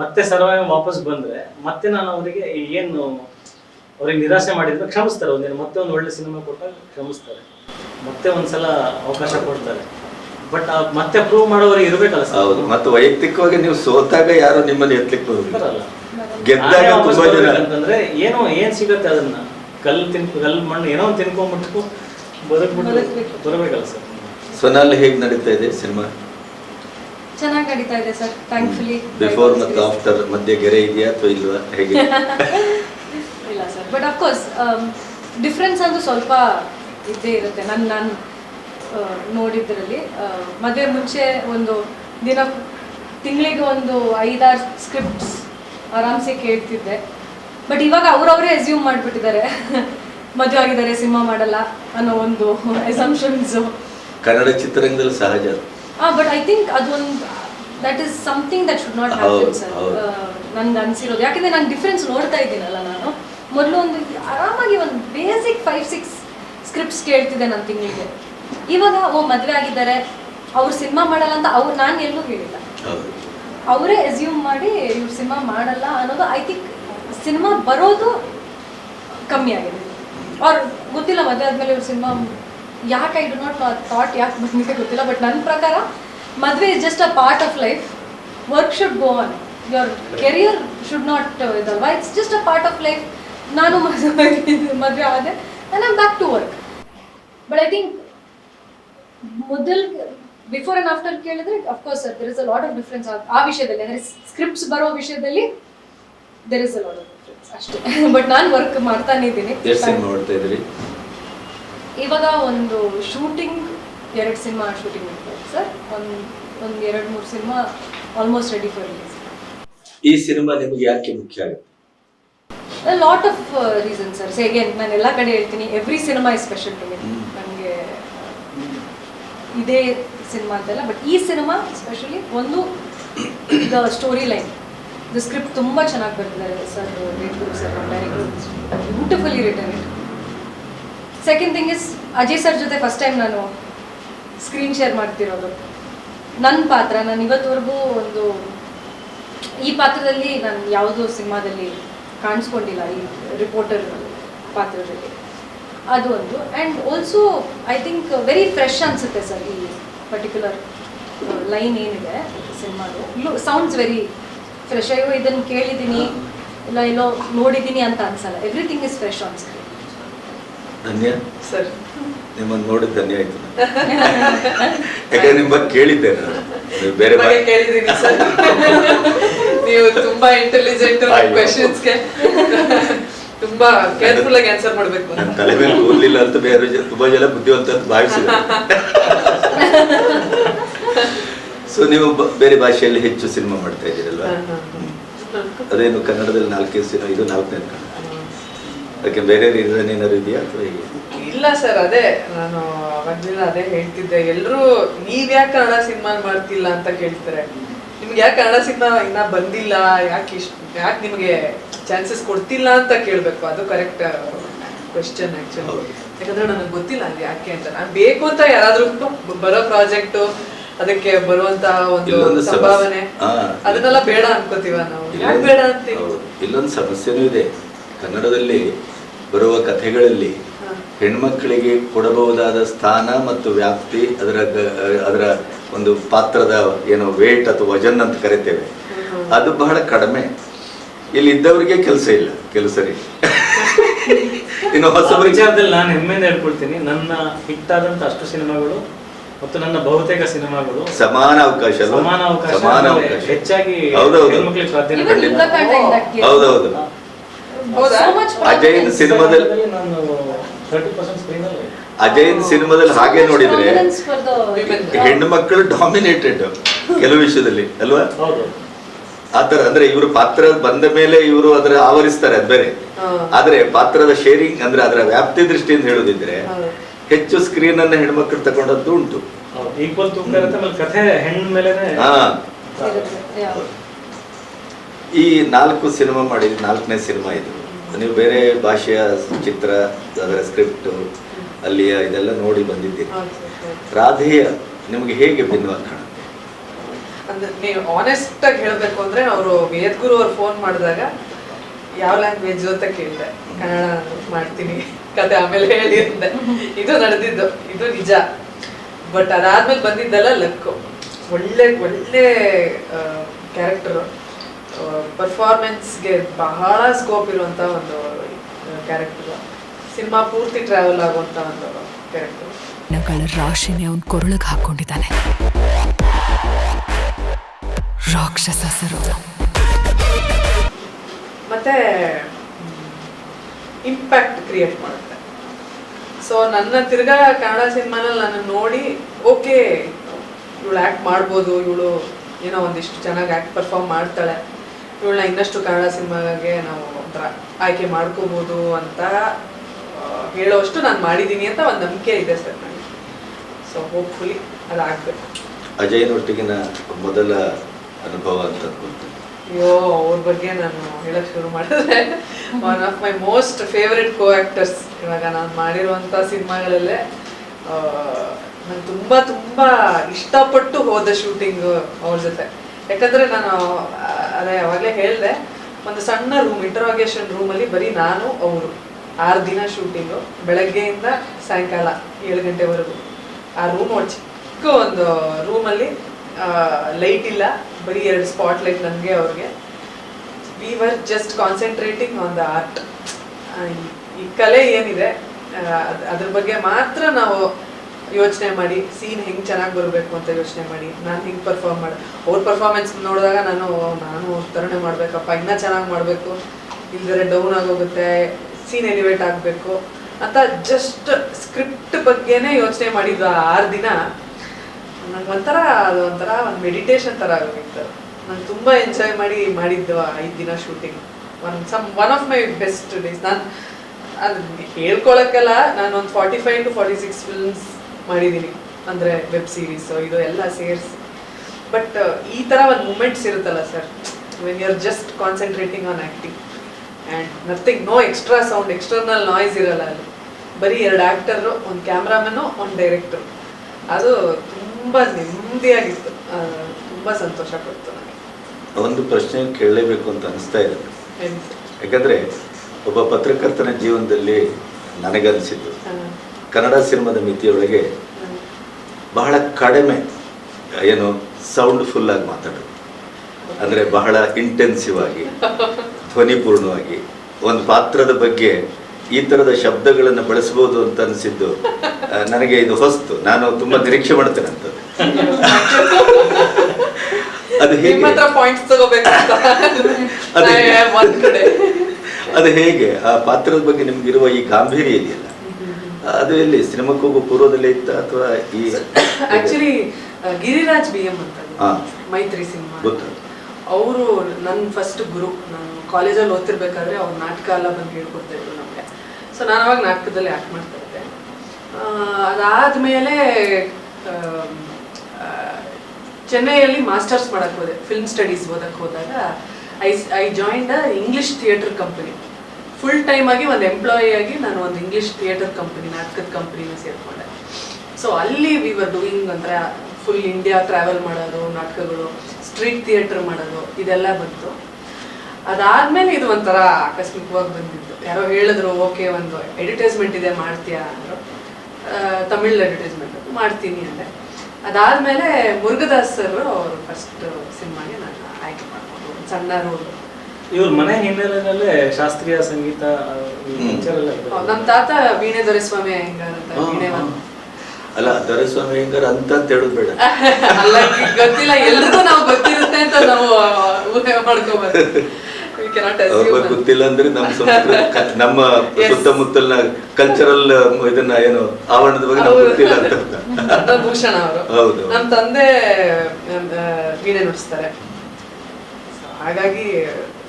ಮತ್ತೆ ಸರ್ವೈವ್ ವಾಪಸ್ ಬಂದ್ರೆ ಮತ್ತೆ ನಾನು ಅವರಿಗೆ ಏನು ಅವ್ರಿಗೆ ನಿರಾಶೆ ಮಾಡಿದ್ರೆ ಕ್ಷಮಿಸ್ತಾರೆ. ಒಂದಿನ ಮತ್ತೆ ಒಂದು ಒಳ್ಳೆ ಸಿನಿಮಾ ಕೊಟ್ಟಾಗ ಕ್ಷಮಿಸ್ತಾರೆ. ಮತ್ತೆ ಒಂದ್ಸಲ ಅವಕಾಶ ಕೊಡ್ತಾರೆ. ಬಟ್ ಮತ್ತೆ ಪ್ರೂವ್ ಮಾಡೋರಿಗೆ ಇರಬೇಕಲ್ಲ ಹೌದು. ಮತ್ತೆ ಮತ್ತು ವೈಯಕ್ತಿಕವಾಗಿ ನೀವು ಸೋತಾಗ ಯಾರು ನಿಮ್ಮನ್ನು ಎತ್ತಲಿಕ್ಕೆ ಬರುದಿಲ್ಲ. ಗೆದ್ದಾಗ ತುಂಬಾ ಜನ ಅಂತಂದ್ರೆ ಏನೋ ಏನ್ ಸಿಗುತ್ತೆ ಅದನ್ನ? ಕಲ್ಲು ತಿನ್ ಕಲ್ಲು ಮಣ್ಣು ಏನೋ ಒಂದು ತಿನ್ಕೊಂಡ್ಬಿಟ್ಟು ಬದುಕ್ಬಿಟ್ಟು. ಬರಬೇಕಲ್ಲ ಸರ್ ಸೊನಾಲ್ ಹೇಗೆ ನಡೀತಾ ಇದೆ ಸಿನಿಮಾ? ಚೆನ್ನಾಗಿ ನಡೀತಾ ಇದೆ ಸರ್ ಥ್ಯಾಂಕ್ಫುಲಿ ಬಿಫೋರ್ ಮತ್ತು ಆಫ್ಟರ್ ಮಧ್ಯೆ ಗೆರೆ ಇದೆಯಾ ಅಥವಾ ಇಲ್ವಾ? ಹೇಗೆ? ಇಲ್ಲ ಸರ್ ಬಟ್ ಅಫ್ಕೋರ್ಸ್ ಡಿಫ್ರೆನ್ಸ್ ಅಂತೂ ಸ್ವಲ್ಪ ಇದ್ದೇ ಇರುತ್ತೆ. ನಾನು ನಾನು ನೋಡಿದ್ರಲ್ಲಿ. ಮದುವೆ ಮುಂಚೆ ಒಂದು ದಿನ ತಿಂಗಳಿಗೆ ಒಂದು ಐದಾರು ಸ್ಕ್ರಿಪ್ಟ್ಸ್ ಆರಾಮ್ಸೆ ಕೇಳ್ತಿದ್ದೆ. ಬಟ್ ಇವಾಗ ಅವ್ರವರೇ ಎಸ್ಯೂಮ್ ಮಾಡಿಬಿಟ್ಟಿದ್ದಾರೆ. ಮದುವೆ ಆಗಿದ್ದಾರೆ ಸಿನಿಮಾ ಮಾಡಲ್ಲ ಅನ್ನೋ ಒಂದು ಎಸಂಪ್ಷನ್ಸು ಕನ್ನಡ ಚಿತ್ರರಂಗದಲ್ಲಿ ಸಹಜ. ಹಾಂ ಬಟ್ ಐ ಥಿಂಕ್ ಅದೊಂದು that is something that should not happen sir. ನನ್ಗೆ ಅನ್ಸಿರೋದು. ಯಾಕಂದ್ರೆ ನಾನು ಡಿಫ್ರೆನ್ಸ್ ನೋಡ್ತಾ ಇದ್ದೀನಲ್ಲ ನಾನು. ಮೊದಲು ಒಂದು ಆರಾಮಾಗಿ ಒಂದು ಬೇಸಿಕ್ ಫೈವ್ ಸಿಕ್ಸ್ ಸ್ಕ್ರಿಪ್ಟ್ಸ್ ಕೇಳ್ತಿದ್ದೆ ನಾನು ತಿಂಗಳಿಗೆ. ಇವಾಗ ಓ ಮದ್ವೆ ಆಗಿದ್ದಾರೆ ಅವ್ರು ಸಿನಿಮಾ ಮಾಡಲ್ಲ ಅಂತ ಅವ್ರು ನಾನು ಎಲ್ಲೂ ಹೇಳಿಲ್ಲ. ಅವರೇ ಎಸ್ಯೂಮ್ ಮಾಡಿ ಇವ್ರು ಸಿನಿಮಾ ಮಾಡಲ್ಲ ಅನ್ನೋದು ಐ ಥಿಂಕ್ ಸಿನಿಮಾ ಬರೋದು ಕಮ್ಮಿ ಆಗಿದೆ. ಅವ್ರ ಗೊತ್ತಿಲ್ಲ ಮದುವೆ ಆದ್ಮೇಲೆ ಇವ್ರ ಸಿನಿಮಾ ಯಾಕೆ ಐ ಡು ನಾಟ್ ಥಾಟ್ ಯಾಕೆ ಬಂದಿದೆ ಗೊತ್ತಿಲ್ಲ ಬಟ್ ನನ್ನ ಪ್ರಕಾರ ಮದುವೆ is just a part of life work should go on your career should not ಇದಲ್ವಾ it's just a part of life ನಾನು ಮದುವೆ ಮದುವೆ ಆದೆ and I'm back to work but I think ಮೊದಲ್ ಬಿಫೋರ್ ಅಂಡ್ ಆಫ್ಟರ್ ಕೇಳಿದ್ರೆ of course sir there is a lot of difference ಆ ವಿಷಯದಲ್ಲಿ. ಅಂದರೆ scripts ಬರೋ ವಿಷಯದಲ್ಲಿ there is a lot of difference ಅಷ್ಟೇ. ಬಟ್ ನಾನು ವರ್ಕ್ ಮಾಡ್ತಾನೆ ಇದ್ದೀನಿ. ಇದ್ರಿ ಇವಾಗ ಒಂದು ಶೂಟಿಂಗ್ ಎರಡು ಸಿನಿಮಾ ಶೂಟಿಂಗ್ ಮಾಡ್ತಾರೆ ಸರ್ ಒಂದು ಒಂದು ಎರಡು ಮೂರು cinema almost ready for release ಈ ಸಿನಿಮಾ ನಿಮಗೆ ಯಾಕೆ ಮುಖ್ಯ ಆಗುತ್ತೆ? Lot of reason sir again ನಾನು ಎಲ್ಲ ಕಡೆ ಹೇಳ್ತೀನಿ. Every cinema is special to me ನನಗೆ ಇದೇ ಸಿನಿಮಾ ಅಂತೆಲ್ಲ ಬಟ್ ಈ ಸಿನಿಮಾ ಸ್ಪೆಷಲಿ ಒಂದು the story line the script ತುಂಬ ಚೆನ್ನಾಗಿ ಬರ್ತಿದ್ದಾರೆ sir ರೇಟ್ಗುರು sir director return it second thing is Ajay sir ಜೊತೆ ಫಸ್ಟ್ ಟೈಮ್ ನಾನು ಸ್ಕ್ರೀನ್ ಶೇರ್ ಮಾಡ್ತಿರೋದು. ನನ್ನ ಪಾತ್ರ, ನಾನು ಇವತ್ತವರೆಗೂ ಒಂದು, ಈ ಪಾತ್ರದಲ್ಲಿ ನಾನು ಯಾವುದೋ ಸಿನಿಮಾದಲ್ಲಿ ಕಾಣಿಸ್ಕೊಂಡಿಲ್ಲ, ಈ ರಿಪೋರ್ಟರ್ ಪಾತ್ರದಲ್ಲಿ. ಅದು ಒಂದು and also I think very fresh ಅನಿಸುತ್ತೆ ಸರ್ ಈ ಪರ್ಟಿಕ್ಯುಲರ್ ಲೈನ್ ಏನಿದೆ ಸಿನಿಮಾದು. ಸೌಂಡ್ಸ್ ವೆರಿ ಫ್ರೆಶ್ ಅಯ್ಯೋ ಇದನ್ನು ಕೇಳಿದ್ದೀನಿ ಇಲ್ಲ ಏನೋ ನೋಡಿದ್ದೀನಿ ಅಂತ ಅನ್ಸಲ್ಲ. Everything is fresh on screen Dhanya. Sir. ನಿಮ್ಮನ್ನು ನೋಡಿ ಧನ್ಯ ಆಯ್ತು. ಯಾಕಂದ್ರೆ ನಿಮ್ಮ ಬಗ್ಗೆ ಕೇಳಿದ್ದೆ ನಾನು. ನೀವು ಬೇರೆ ಬಗ್ಗೆ ಕೇಳಿದ್ದೀನಿ ಸರ್. ನೀವು ತುಂಬಾ ಇಂಟೆಲಿಜೆಂಟ್. ಕ್ವೆಶನ್ಸ್ಗೆ ತುಂಬಾ ಕೇರ್ಫುಲ್ ಆಗಿ ಆನ್ಸರ್ ಮಾಡ್ಬೇಕು. ನನ್ನ ತಲೆ ಮೇಲೆ ಕೂದಲಿಲ್ಲ ಅಂತ ಬೇರೆ ತುಂಬಾ ಜನ ಬುದ್ಧಿವಂತ ಅಂತ ಭಾವಿಸಿದೆ ಸೊ ನೀವು ಬೇರೆ ಭಾಷೆಯಲ್ಲಿ ಹೆಚ್ಚು ಸಿನಿಮಾ ಮಾಡ್ತಾ ಇದ್ದೀರಲ್ವಾ? ಅದೇನು ಕನ್ನಡದಲ್ಲಿ ನಾಲ್ಕೇ ಸಿನಿಮಾ ಇದು ನಾಲ್ಕನೇ ಕನ್ನಡ? ಅದಕ್ಕೆ ಬೇರೆ ರೀಸನ್ ಏನಾದ್ರು ಇದೆಯಾ ಅಥವಾ ಹೇಗೆ? ಇಲ್ಲ ಸರ್ ಅದೇ ನಾನು ಅವಾಗ್ಲಿಂದ ಅದೇ ಹೇಳ್ತಿದ್ದೆ. ಎಲ್ಲರೂ ನೀವ್ಯಾಕೆ ಕನ್ನಡ ಸಿನಿಮಾ ಮಾಡ್ತಿಲ್ಲ ಅಂತ ಕೇಳ್ತಾರೆ. ನಿಮ್ಗೆ ಯಾಕೆ ಕನ್ನಡ ಸಿನಿಮಾ ಇನ್ನ ಬಂದಿಲ್ಲ? ಯಾಕೆ ಇಷ್ಟ ಯಾಕೆ ನಿಮ್ಗೆ ಚಾನ್ಸಸ್ ಕೊಡ್ತಿಲ್ಲ ಅಂತ ಕೇಳ್ಬೇಕು. ಅದು ಕರೆಕ್ಟ್ ಕ್ವೆಶ್ಚನ್ ಆಕ್ಚುಲಿ ಯಾಕಂದ್ರೆ ನನಗೆ ಗೊತ್ತಿಲ್ಲ ಅದು ಯಾಕೆ ಅಂತ. ನಾನು ಬೇಕು ಅಂತ ಯಾರಾದ್ರೂ ಬರೋ ಪ್ರಾಜೆಕ್ಟ್ ಅದಕ್ಕೆ ಬರುವಂತ ಒಂದು ಸಂಭಾವನೆ. ಅದನ್ನೆಲ್ಲ ಬೇಡ ಅನ್ಕೋತೀವ ನಾವು? ಯಾಕೆ ಬೇಡ ಅಂತೀವಿ. ಇಲ್ಲೊಂದು ಸಮಸ್ಯೆನೂ ಇದೆ. ಕನ್ನಡದಲ್ಲಿ ಬರುವ ಕಥೆಗಳಲ್ಲಿ ಹೆಣ್ಮಕ್ಳಿಗೆ ಹೆಣ್ಮಕ್ಕಳಿಗೆ ಕೊಡಬಹುದಾದ ಸ್ಥಾನ ಮತ್ತು ವ್ಯಾಪ್ತಿ ಅದರ ಅದರ ಒಂದು ಪಾತ್ರದ ಏನು ವೇಟ್ ಅಥವಾ ವಜನ್ ಅಂತ ಕರಿತೇವೆ. ಅದು ಬಹಳ ಕಡಿಮೆ. ಇಲ್ಲಿ ಇದ್ದವರಿಗೆ ಕೆಲಸ ಇಲ್ಲ. ಕೆಲಸರಿ. ಇನ್ನು ಹೊಸ ವಿಚಾರದಲ್ಲಿ ನಾನು ಹೆಮ್ಮೆಯಿಂದ ಹೇಳ್ಕೊಳ್ತೀನಿ. ನನ್ನ ಹಿಟ್ ಆದಂತ ಅಷ್ಟು ಸಿನಿಮಾಗಳು ಮತ್ತು ನನ್ನ ಬಹುತೇಕ ಸಿನಿಮಾಗಳು ಸಮಾನ ಅವಕಾಶ ಸಮಾನ ಅವಕಾಶ ಸಮಾನ ಅವಕಾಶ. ಹೆಚ್ಚಾಗಿ ಹೌದೌದು. ಅಜಯ್ ಸಿನಿಮಾದಲ್ಲಿ ನಾನು ತರ್ಟಿ ಪರ್ಸೆಂಟ್ ಸ್ಕ್ರೀನಲ್ಲಿ ಅಜಯನ್ ಸಿನಿಮಾದಲ್ಲಿ ಹಾಗೆ ನೋಡಿದ್ರೆ. ಹೆಣ್ಣು ಮಕ್ಕಳು ಡಾಮಿನೇಟೆಡ್ ಕೆಲವು ವಿಷಯದಲ್ಲಿ ಅಲ್ವಾ? ಹೌದು. ಆತರ ಅಂದ್ರೆ ಇವರು ಪಾತ್ರ ಬಂದ ಮೇಲೆ ಇವರು ಅದರ ಆವರಿಸ್ತಾರೆ ಅದ್ ಬೇರೆ. ಆದ್ರೆ ಪಾತ್ರದ ಶೇರಿಂಗ್ ಅಂದ್ರೆ ಅದರ ವ್ಯಾಪ್ತಿ ದೃಷ್ಟಿಯಿಂದ ಹೇಳುದಿದ್ರೆ. ಹೆಚ್ಚು ಸ್ಕ್ರೀನ್ ಅನ್ನ ಹೆಣ್ಮಕ್ಳು ತಗೊಂಡದ್ದು ಉಂಟು. ಈಕ್ವಲ್ ತೂಕ ಕಥೆ ಹೆಣ್ಣು ಮೇಲೆನೆ ಹಾ. ಇರುತ್ತೆ. ಈ ನಾಲ್ಕು ಸಿನಿಮಾ ಮಾಡಿದ ನಾಲ್ಕನೇ ಸಿನಿಮಾ ಇದು. ನೀವು ಬೇರೆ ಭಾಷೆಯ ಚಿತ್ರ ಅದರ ಸ್ಕ್ರಿಪ್ಟ್ ಅಲ್ಲಿಯ ಇದೆಲ್ಲ ನೋಡಿ ಬಂದಿದ್ದೀರಿ ರಾಧೆಯ ನಿಮಗೆ ಹೇಗೆ ಭಿನ್ನವಾಗಿ ಕಾಣುತ್ತೆ ಅಂದ್ರೆ ನೀವು ಆನೆಸ್ಟ್ ಆಗಿ ಹೇಳ್ಬೇಕು ಅಂದ್ರೆ ಅವರು ವೇದ್ಗುರು ಅವ್ರು ಫೋನ್ ಮಾಡಿದಾಗ ಯಾವ ಲ್ಯಾಂಗ್ವೇಜ್ ಅಂತ ಕೇಳಿದೆ. ಕನ್ನಡ ಮಾಡ್ತೀನಿ. ಕತೆ ಆಮೇಲೆ ಹೇಳಿ ಅಂದೆ. ಇದು ನಡೆದಿದ್ದು. ಇದು ನಿಜ. ಬಟ್ ಅದಾದ್ಮೇಲೆ ಬಂದಿದ್ದೆಲ್ಲ ಲಕ್ಕು ಒಳ್ಳೆ ಒಳ್ಳೆ ಕ್ಯಾರೆಕ್ಟರ್ ಪರ್ಫಾರ್ಮೆನ್ಸ್ಗೆ ಬಹಳ ಸ್ಕೋಪ್ ಇರುವಂತ ಒಂದು ಕ್ಯಾರೆಕ್ಟರ್ ಸಿನಿಮಾ ಪೂರ್ತಿ ಟ್ರಾವೆಲ್ ಆಗುವಂತ ಒಂದು ಕ್ಯಾರೆಕ್ಟರ್ ನಗಳ ರಾಶಿನೇ ಅವನ್ ಕೊರಳಿಗೆ ಹಾಕೊಂಡಿದ್ದಾನೆ. ರಾಕ್ಷಸ ಸರ್ ಮತ್ತೆ ಇಂಪ್ಯಾಕ್ಟ್ ಕ್ರಿಯೇಟ್ ಮಾಡುತ್ತೆ. ಸೊ ನನ್ನ ತಿರ್ಗಾ ಕನ್ನಡ ಸಿನಿಮಾನಲ್ಲಿ ನನ್ನ ನೋಡಿ ಓಕೆ ಇವಳು ಆ್ಯಕ್ಟ್ ಮಾಡ್ಬೋದು ಇವಳು ಏನೋ ಒಂದಿಷ್ಟು ಚೆನ್ನಾಗಿ ಆ್ಯಕ್ಟ್ ಪರ್ಫಾರ್ಮ್ ಮಾಡ್ತಾಳೆ. ಇವಳನ್ನ ಇನ್ನಷ್ಟು ಕನ್ನಡ ಸಿನಿಮಾಗೆ ನಾವು ಒಂಥರ ಆಯ್ಕೆ ಮಾಡ್ಕೋಬೋದು ಅಂತ ಹೇಳೋಷ್ಟು ನಾನು ಮಾಡಿದ್ದೀನಿ ಅಂತ ಒಂದು ನಂಬಿಕೆ ಇದೆ ಸರ್ ನನಗೆ. So hopefully ಅದಾಗಬೇಕು. ಅಜಯ್ನೊಟ್ಟಿಗಿನ ಮೊದಲ ಅನುಭವ ಅಂತ ಅಯ್ಯೋ ಅವ್ರ ಬಗ್ಗೆ ನಾನು ಹೇಳಕ್ ಶುರು ಮಾಡಿದ್ರೆ one of my most favourite co actors ಇವಾಗ ನಾನು ಮಾಡಿರುವಂಥ ಸಿನಿಮಾಗಳಲ್ಲೇ ನಾನು ತುಂಬ ತುಂಬ ಇಷ್ಟಪಟ್ಟು ಹೋದ ಶೂಟಿಂಗ್ ಅವ್ರ ಜೊತೆ. ಯಾಕಂದ್ರೆ ನಾನು ಅದೇ ಅವಾಗಲೇ ಹೇಳಿದೆ ಒಂದು ಸಣ್ಣ ರೂಮ್ ಇಂಟರಾಗೇಷನ್ ರೂಮಲ್ಲಿ ಬರೀ ನಾನು ಅವರು. ಆರು ದಿನ ಶೂಟಿಂಗು ಬೆಳಗ್ಗೆಯಿಂದ ಸಾಯಂಕಾಲ ಏಳು ಗಂಟೆವರೆಗೂ. ಆ ರೂಮ್ ಚಿಕ್ಕ ಒಂದು ರೂಮಲ್ಲಿ ಲೈಟ್ ಇಲ್ಲ, ಬರೀ ಎರಡು ಸ್ಪಾಟ್ ಲೈಟ್ ನನಗೆ ಅವ್ರಿಗೆ we were just concentrating on the art ಈ ಕಲೆ ಏನಿದೆ ಅದ್ರ ಬಗ್ಗೆ ಮಾತ್ರ ನಾವು ಯೋಚನೆ ಮಾಡಿ ಸೀನ್ ಹೆಂಗೆ ಚೆನ್ನಾಗಿ ಬರಬೇಕು ಅಂತ ಯೋಚನೆ ಮಾಡಿ, ನಾನು ಹಿಂಗೆ ಪರ್ಫಾರ್ಮ್ ಮಾಡಿ, ಅವ್ರ ಪರ್ಫಾರ್ಮೆನ್ಸ್ ನೋಡಿದಾಗ ನಾನು ನಾನು ತರಣೆ ಮಾಡಬೇಕಪ್ಪ, ಇನ್ನೂ ಚೆನ್ನಾಗಿ ಮಾಡಬೇಕು. ಇಲ್ದರೆ ಡೌನ್ ಆಗೋಗುತ್ತೆ. ಸೀನ್ ಎಲಿವೇಟ್ ಆಗಬೇಕು ಅಂತ ಜಸ್ಟ್ ಸ್ಕ್ರಿಪ್ಟ್ ಬಗ್ಗೆನೇ ಯೋಚನೆ ಮಾಡಿದ್ದು ಆರು ದಿನ. ನಂಗೆ ಒಂಥರ, ಅದು ಒಂಥರ ಒಂದು ಮೆಡಿಟೇಷನ್ ಥರ ಆಗೋಗಿತ್ತು ನಾನು ತುಂಬ ಎಂಜಾಯ್ ಮಾಡಿ ಮಾಡಿದ್ದು ಐದು ದಿನ shooting one some one of my best days ನಾನು ಅದು ಹೇಳ್ಕೊಳಕ್ಕೆಲ್ಲ, ನಾನು ಒಂದು forty five to forty six films ಮಾಡಿದ್ದೀನಿ ಅಂದರೆ ವೆಬ್ ಸೀರೀಸು ಇದು ಎಲ್ಲ ಸೇರಿಸಿ. ಬಟ್ ಈ ಥರ ಒಂದು ಮೂಮೆಂಟ್ಸ್ ಇರುತ್ತಲ್ಲ sir when you are just concentrating on acting and nothing no extra sound external noise ಇರಲ್ಲ ಅಲ್ಲಿ. ಬರೀ ಎರಡು ಆ್ಯಕ್ಟರು ಒಂದು ಕ್ಯಾಮ್ರಾಮನ್ನು ಒಂದು ಡೈರೆಕ್ಟ್ರು ಅದು ತುಂಬ ನೆಮ್ಮದಿಯಾಗಿತ್ತು. ತುಂಬ ಸಂತೋಷ ಕೊಡ್ತು ನನಗೆ ಒಂದು ಪ್ರಶ್ನೆ ಕೇಳಲೇಬೇಕು ಅಂತ ಅನಿಸ್ತಾ ಇದೆ. ಯಾಕಂದರೆ ಒಬ್ಬ ಪತ್ರಕರ್ತನ ಜೀವನದಲ್ಲಿ ನನಗನ್ಸಿದ್ದು. ಕನ್ನಡ ಸಿನಿಮಾದ ಮಿತಿಯೊಳಗೆ. ಬಹಳ ಕಡಿಮೆ ಏನು ಸೌಂಡ್ ಫುಲ್ಲಾಗಿ ಮಾತಾಡೋದು. ಅಂದರೆ ಬಹಳ ಇಂಟೆನ್ಸಿವ್ ಆಗಿ. ಧ್ವನಿಪೂರ್ಣವಾಗಿ. ಒಂದು ಪಾತ್ರದ ಬಗ್ಗೆ ಈ ತರದ ಶಬ್ದಗಳನ್ನು ಬಳಸಬಹುದು ಅಂತ ಅನಿಸಿದ್ದು ನನಗೆ ಇದು ಹೊಸ್ತು. ನಾನು ತುಂಬಾ ನಿರೀಕ್ಷೆ ಮಾಡ್ತೇನೆ ಅಂತ ಅದು ಹೇಗೆ? ಅದೇ. ಹೇಗೆ? ಆ ಪಾತ್ರದ ಬಗ್ಗೆ ನಿಮ್ಗಿರುವ ಈ ಗಾಂಭೀರ್ಯ ಇದೆಯಲ್ಲ? ಅದು ಎಲ್ಲಿ? ಸಿನಿಮಾಕ್ಕೆ ಹೋಗೋ ಪೂರ್ವದಲ್ಲೇ ಇತ್ತ ಅಥವಾ ಈ ಆಕ್ಚುಲಿ ಗಿರಿರಾಜ್ ಬಿ ಎಂ ಅಂತ. ಮೈತ್ರಿ ಸಿನಿಮಾ. ಅವರು ನನ್ನ ಫಸ್ಟ್ ಗುರು. ನಾನು ಕಾಲೇಜಲ್ಲಿ ಓದ್ತಿರ್ಬೇಕಾದ್ರೆ ಅವ್ರು ನಾಟಕ ಎಲ್ಲ ಬಂದು ಹೇಳ್ಕೊಡ್ತಾ ಇದ್ರು ನಮಗೆ. ಸೊ ನಾನು ಅವಾಗ ನಾಟಕದಲ್ಲಿ ಆ್ಯಕ್ಟ್ ಮಾಡ್ತಾ ಇದ್ದೆ. ಅದಾದಮೇಲೆ ಚೆನ್ನೈಯಲ್ಲಿ ಮಾಸ್ಟರ್ಸ್ ಮಾಡೋಕ್ಕೆ ಹೋದೆ. ಫಿಲ್ಮ್ ಸ್ಟಡೀಸ್ ಓದಕ್ಕೆ ಹೋದಾಗ I I joined English theatre company full time ಆಗಿ ಒಂದು ಎಂಪ್ಲಾಯಿ ಆಗಿ ನಾನು ಒಂದು ಇಂಗ್ಲೀಷ್ ಥಿಯೇಟರ್ ಕಂಪನಿ ನಾಟಕದ ಕಂಪನಿನ ಸೇರಿಕೊಂಡೆ. ಸೊ ಅಲ್ಲಿ ವಿ ವರ್ ಡೂಯಿಂಗ್ ಅಂದರೆ ಫುಲ್ ಇಂಡಿಯಾ ಟ್ರಾವೆಲ್ ಮಾಡೋದು, ನಾಟಕಗಳು ಸ್ಟ್ರೀಟ್ ಥಿಯೇಟರ್ ಮಾಡೋದು, ಇದೆಲ್ಲ ಬಂತು. ಅದಾದ್ಮೇಲೆ ಇದು ಒಂಥರ ಆಕಸ್ಮಿಕವಾಗಿ ಬಂದಿತ್ತು. ಯಾರೋ ಹೇಳಿದ್ರು ಓಕೆ ಒಂದು ಅಡ್ವರ್ಟೈಸ್ಮೆಂಟ್ ಇದೆ ಮಾಡ್ತೀಯಾ? ಅಂದರು. ತಮಿಳ್ ಅಡ್ವರ್ಟೈಸ್ಮೆಂಟ್ ಮಾಡ್ತೀನಿ ಅಂದೆ. ಅದಾದ್ಮೇಲೆ ಮುರುಗದಾಸ್ ಸರ್ ಅವರು ಫಸ್ಟ್ ಸಿನಿಮಾಗೆ ನಾನು ಆಯ್ಕೆ ಮಾಡ್ಕೊಂಡು. ಒಂದು ಸಣ್ಣ ರೋಲ್ ಇವ್ರ ಮನೆ ಹಿನ್ನೆಲೆನಲ್ಲೇ ಶಾಸ್ತ್ರೀಯ ಸಂಗೀತ. ನಮ್ಮ ತಾತ ವೀಣೆ ದೊರೆಸ್ವಾಮಿ ಹೆಂಗಾರ ಅಂತ ವೀಣೆ. ಅಲ್ಲ ದೊರೆಸ್ವಾಮಿ ಹೆಂಗಾರ ಅಂತ ಅಂತ ಹೇಳೋದು ಬೇಡ. ಅಲ್ಲ ಗೊತ್ತಿಲ್ಲ ಎಲ್ರಿಗೂ ನಾವು ಗೊತ್ತಿರುತ್ತೆ ಅಂತ ನಾವು ಊಹೆ ಮಾಡ್ಕೋಬಾರ್ದು. ಗೊತ್ತಿಲ್ಲ ಅಂದ್ರೆ ನಮ್ಮ ಸಂಸ್ಕೃತಿ ನಮ್ಮ. ಸುತ್ತಮುತ್ತಲಿನ ಕಲ್ಚರಲ್ ಇದನ್ನ ಏನು ಆವರಣದ ಬಗ್ಗೆ ನಮ್ಗೆ. ಗೊತ್ತಿಲ್ಲ ಅಂತ ಭೂಷಣ ಅವರು ಹೌದು. ನಮ್ಮ ತಂದೆ ವೀಣೆ ನುಡಿಸ್ತಾರೆ ಹಾಗಾಗಿ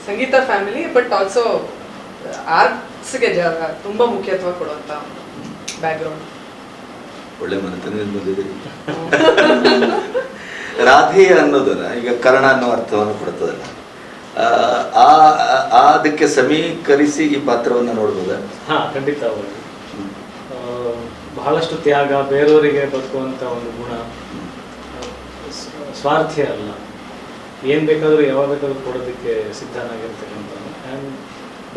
ಸಂಗೀತ ಫ್ಯಾಮಿಲಿ ಬಟ್ ಆಲ್ಸೋ ಆರ್ಟ್ಸ್ಗೆ ಜಾಗ ತುಂಬಾ ಮುಖ್ಯತ್ವ ಕೊಡುವಂತ ಬ್ಯಾಕ್ಗ್ರೌಂಡ್ ಒಳ್ಳೆ ಮನೆತನದಿಂದ ಬಂದಿದ್ದೀರಿ ರಾಧೆ ಅನ್ನೋದನ್ನ ಈಗ ಕರ್ಣ ಅನ್ನೋ ಅರ್ಥವನ್ನು ಕೊಡ್ತದಲ್ಲ. ಆ, ಅದಕ್ಕೆ ಸಮೀಕರಿಸಿ ಈ ಪಾತ್ರವನ್ನು ನೋಡ್ಬೋದ? ಹಾ ಖಂಡಿತವಾಗಿ ಬಹಳಷ್ಟು ತ್ಯಾಗ ಬೇರೆಯವರಿಗೆ ಬದುಕುವಂತ ಒಂದು ಗುಣ ಸ್ವಾರ್ಥ ಅಲ್ಲ. ಏನ್ ಬೇಕಾದ್ರೂ ಯಾವಾಗ ಬೇಕಾದ್ರೂ ಕೊಡೋದಕ್ಕೆ ಸಿದ್ಧನಾಗಿರ್ತಕ್ಕಂಥ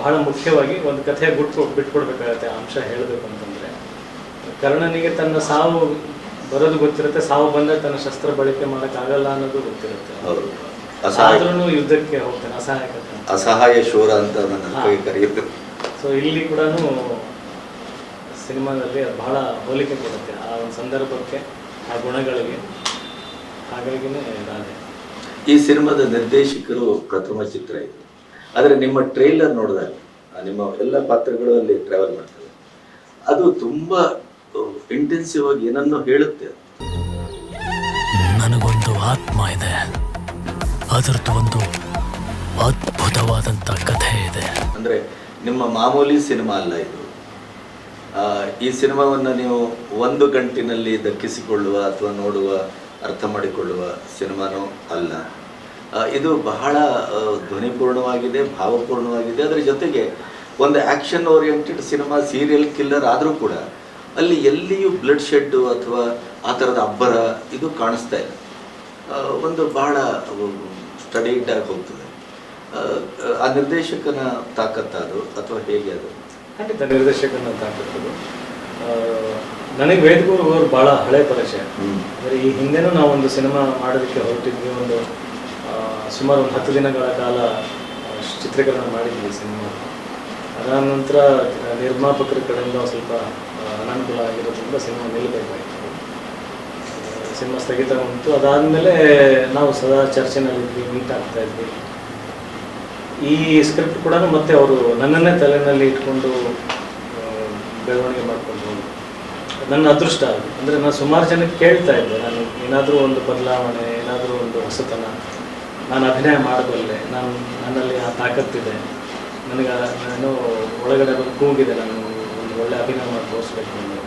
ಬಹಳ ಮುಖ್ಯವಾಗಿ ಒಂದು ಕಥೆ ಬಿಟ್ಕೊ ಬಿಟ್ಕೊಡ್ಬೇಕಾಗತ್ತೆ ಅಂಶ ಹೇಳಬೇಕು ಅಂತಂದ್ರೆ. ಕರ್ಣನಿಗೆ ತನ್ನ ಸಾವು ಬರೋದು ಗೊತ್ತಿರುತ್ತೆ ಸಾವು ಬಂದ ತನ್ನ ಶಸ್ತ್ರ ಬಳಕೆ ಆಗಲ್ಲ ಅನ್ನೋದು ಗೊತ್ತಿರುತ್ತೆ. ಹೌದು. ಅಸಹಾಯ ಆದ್ರೂ ಯುದ್ಧಕ್ಕೆ ಹೋಗ್ತಾನೆ ಅಸಹಾಯಕತೆ. ಅಸಹಾಯ ಶೂರ ಅಂತ ನನ್ನ ಕೈ ಕರೆಯುತ್ತೆ. ಸೊ ಇಲ್ಲಿ ಕೂಡ ಸಿನಿಮಾದಲ್ಲಿ ಅದು ಬಹಳ ಹೋಲಿಕೆ ಕೊಡುತ್ತೆ ಆ ಒಂದು ಸಂದರ್ಭಕ್ಕೆ ಆ ಗುಣಗಳಿಗೆ. ಹಾಗಾಗಿನೇ ರಾಧೆ. ಈ ಸಿನಿಮಾದ ನಿರ್ದೇಶಕರು ಪ್ರಥಮ ಚಿತ್ರ ಇದು. ಆದರೆ ನಿಮ್ಮ ಟ್ರೈಲರ್ ನೋಡಿದಾಗ ಆ, ನಿಮ್ಮ ಎಲ್ಲ ಪಾತ್ರಗಳು ಅಲ್ಲಿ ಟ್ರಾವೆಲ್ ಮಾಡ್ತವೆ ಅದು ತುಂಬಾ ಇಂಟೆನ್ಸಿವ್ ಆಗಿ ಏನನ್ನೋ ಹೇಳುತ್ತೆ. ನನಗೊಂದು ಆತ್ಮ ಇದೆ. ಅದರದ್ದು ಒಂದು ಅದ್ಭುತವಾದಂತ ಕಥೆ ಇದೆ. ಅಂದ್ರೆ ನಿಮ್ಮ ಮಾಮೂಲಿ ಸಿನಿಮಾ ಅಲ್ಲ ಇದು. ಈ ಸಿನಿಮಾವನ್ನು ನೀವು ಒಂದು ಗಂಟಿನಲ್ಲಿ ದಕ್ಕಿಸಿಕೊಳ್ಳುವ ಅಥವಾ ನೋಡುವ ಅರ್ಥ ಮಾಡಿಕೊಳ್ಳುವ ಸಿನಿಮಾನೂ ಅಲ್ಲ. ಇದು ಬಹಳ ಧ್ವನಿಪೂರ್ಣವಾಗಿದೆ ಭಾವಪೂರ್ಣವಾಗಿದೆ. ಅದರ ಜೊತೆಗೆ ಒಂದು action oriented cinema serial killer ಆದರೂ ಕೂಡ ಅಲ್ಲಿ ಎಲ್ಲಿಯೂ ಬ್ಲಡ್ ಶೆಡ್ಡು ಅಥವಾ ಆ ಥರದ ಅಬ್ಬರ ಇದು ಕಾಣಿಸ್ತಾ ಇಲ್ಲ. ಒಂದು ಬಹಳ ಸ್ಟಡಿಡ್ ಆಗಿ ಹೋಗ್ತದೆ. ಆ, ನಿರ್ದೇಶಕನ ತಾಕತ್ತಾದು ಅಥವಾ ಹೇಗೆ ಅದು? ಖಂಡಿತ ನಿರ್ದೇಶಕನ ತಾಕತ್ತದು ನನಗೆ ವೇದಗುರು ಅವರು ಭಾಳ ಹಳೆ ಪರಿಚಯ. ಅಂದರೆ ಈ ಹಿಂದೆನೂ ನಾವು ಒಂದು ಸಿನಿಮಾ ಮಾಡೋದಕ್ಕೆ ಹೊರಟಿದ್ವಿ ಒಂದು ಸುಮಾರು ಒಂದು ಹತ್ತು ದಿನಗಳ ಕಾಲ ಚಿತ್ರೀಕರಣ ಮಾಡಿದ್ವಿ ಸಿನಿಮಾ. ಅದಾದ ನಂತರ ನಿರ್ಮಾಪಕರ ಕಡೆಯಿಂದ ಸ್ವಲ್ಪ ಅನಾನುಕೂಲ ಆಗಿರೋದ್ರಿಂದ ಸಿನಿಮಾ ನಿಲ್ಲಬೇಕಾಯಿತು ಸಿನಿಮಾ ಸ್ಥಗಿತಗೊಂತು ಅದಾದಮೇಲೆ ನಾವು ಸದಾ ಚರ್ಚೆನಲ್ಲಿದ್ವಿ ಮೀಟ್ ಆಗ್ತಾ ಇದ್ವಿ. ಈ ಸ್ಕ್ರಿಪ್ಟ್ ಕೂಡ ಮತ್ತೆ ಅವರು ನನ್ನನ್ನೇ ತಲೆನಲ್ಲಿ ಇಟ್ಕೊಂಡು ಬೆಳವಣಿಗೆ ಮಾಡಿಕೊಂಡು ನನ್ನ ಅದೃಷ್ಟ ಅದು. ಅಂದರೆ ನಾನು ಸುಮಾರು ಜನಕ್ಕೆ ಕೇಳ್ತಾ ಇದ್ದೆ. ನಾನು ಏನಾದರೂ ಒಂದು ಬದಲಾವಣೆ, ಏನಾದರೂ ಒಂದು ಹೊಸತನ, ನಾನು ಅಭಿನಯ ಮಾಡಬಲ್ಲೆ, ನಾನು ನನ್ನಲ್ಲಿ ಆ ತಾಕತ್ತಿದೆ. ನನಗೆ ನಾನು ಒಳಗಡೆ ಬಂದು ಕೂಗಿದೆ, ನಾನು ಒಳ್ಳೆ ಅಭಿನಯ ಮಾಡಿ ತೋರಿಸ್ಬೇಕು ಅನ್ನೋದು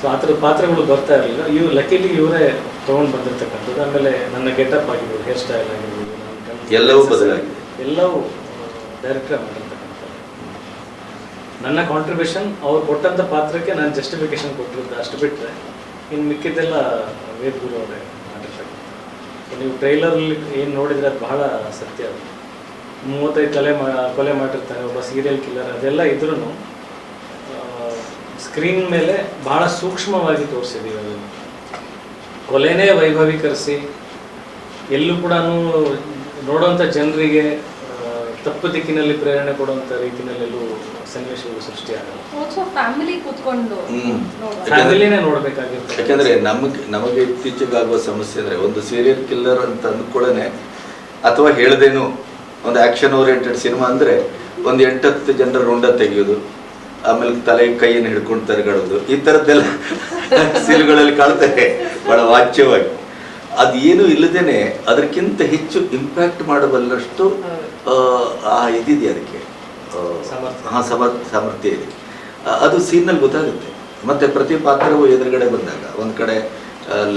ಸೊ ಆ ಥರದ ಪಾತ್ರಗಳು ಬರ್ತಾ ಇರಲಿಲ್ಲ. ಇವ್ರು ಲಕ್ಕಿಲಿ ಇವರೇ ತೊಗೊಂಡು ಬಂದಿರ್ತಕ್ಕಂಥದ್ದು. ಆಮೇಲೆ ನನ್ನ ಗೆಟಪ್ ಆಗಿರ್ಬೋದು ಹೇರ್ ಸ್ಟೈಲ್ ಆಗಿರ್ಬೋದು ನನ್ನ ಎಲ್ಲವೂ ಬದಲಾಗಿದೆ. ಎಲ್ಲವೂ ಡೈರೆಕ್ಟರ್ ಮಾಡಿರ್ತಕ್ಕಂಥದ್ದು ನನ್ನ ಕಾಂಟ್ರಿಬ್ಯೂಷನ್ ಅವ್ರು ಕೊಟ್ಟಂಥ ಪಾತ್ರಕ್ಕೆ ನಾನು ಜಸ್ಟಿಫಿಕೇಶನ್ ಕೊಟ್ಟಿರೋದು ಅಷ್ಟು ಬಿಟ್ಟರೆ ಇನ್ನು ಮಿಕ್ಕಿದ್ದೆಲ್ಲ ವೇದ್ ಗುರು ಅವರೇ ಮಾಡಿರ್ತಕ್ಕಂಥ ನೀವು ಟ್ರೈಲರಲ್ಲಿ ಏನು ನೋಡಿದರೆ ಅದು ಬಹಳ ಸತ್ಯ ಅದು. ಮೂವತ್ತೈದು ತಲೆ ಮಾ ಕೊಲೆ ಮಾಡಿರ್ತಾರೆ ಒಬ್ಬ ಸೀರಿಯಲ್ ಕಿಲ್ಲರ್ ಅದೆಲ್ಲ ಇದ್ರೂ ಸ್ಕ್ರೀನ್ ಮೇಲೆ ಬಹಳ ಸೂಕ್ಷ್ಮವಾಗಿ ತೋರಿಸಿದ್ದೀವಿ ಅದನ್ನು ಕೊಲೆನೇ ವೈಭವೀಕರಿಸಿ ಎಲ್ಲೂ ಕೂಡ ನೋಡುವಂಥ ಜನರಿಗೆ ತಪ್ಪು ದಿಕ್ಕಿನಲ್ಲಿ ಪ್ರೇರಣೆ ಕೊಡುವಂಥ ರೀತಿಯಲ್ಲೆಲ್ಲೂ ಸನ್ನಿವೇಶಗಳು ಸೃಷ್ಟಿಯಾಗಲ್ಲ ಫ್ಯಾಮಿಲಿ ಕೂತ್ಕೊಂಡು ಫ್ಯಾಮಿಲಿನೇ ನೋಡ್ಬೇಕಾಗಿರುತ್ತೆ ಯಾಕಂದ್ರೆ ನಮಗೆ ನಮಗೆ ಇತ್ತೀಚೆಗಾಗುವ ಸಮಸ್ಯೆ ಅಂದರೆ ಒಂದು ಸೀರಿಯಲ್ ಕಿಲ್ಲರ್ ಅಂತ ಅಂದ್ಕೊಳ್ಳೆ ಅಥವಾ ಹೇಳ್ದೇನು ಒಂದು ಆಕ್ಷನ್ ಓರಿಯೆಂಟೆಡ್ ಸಿನಿಮಾ ಅಂದರೆ ಒಂದು ಎಂಟತ್ತು ಜನರ ರುಂಡ ತೆಗೆಯೋದು. ಆಮೇಲೆ ತಲೆ ಕೈಯನ್ನು ಹಿಡ್ಕೊಂಡು ತರಗಾಡೋದು ಈ ಥರದ್ದೆಲ್ಲ ಸೀಲ್ಗಳಲ್ಲಿ ಕಾಣ್ತಾರೆ ಬಹಳ ವಾಚ್ಯವಾಗಿ. ಅದೇನು ಇಲ್ಲದೇನೆ ಅದಕ್ಕಿಂತ ಹೆಚ್ಚು ಇಂಪ್ಯಾಕ್ಟ್ ಮಾಡಬಲ್ಲಷ್ಟು ಆ, ಇದಿದೆ ಅದಕ್ಕೆ. ಹಾಂ ಸಾಮರ್ಥ್ಯ. ಹಾ ಸಮರ್ ಸಾಮರ್ಥ್ಯ ಇದೆ. ಅದು ಸೀನಲ್ಲಿ ಗೊತ್ತಾಗುತ್ತೆ. ಮತ್ತೆ ಪ್ರತಿ ಪಾತ್ರವು ಎದುರುಗಡೆ ಬಂದಾಗ ಒಂದು ಕಡೆ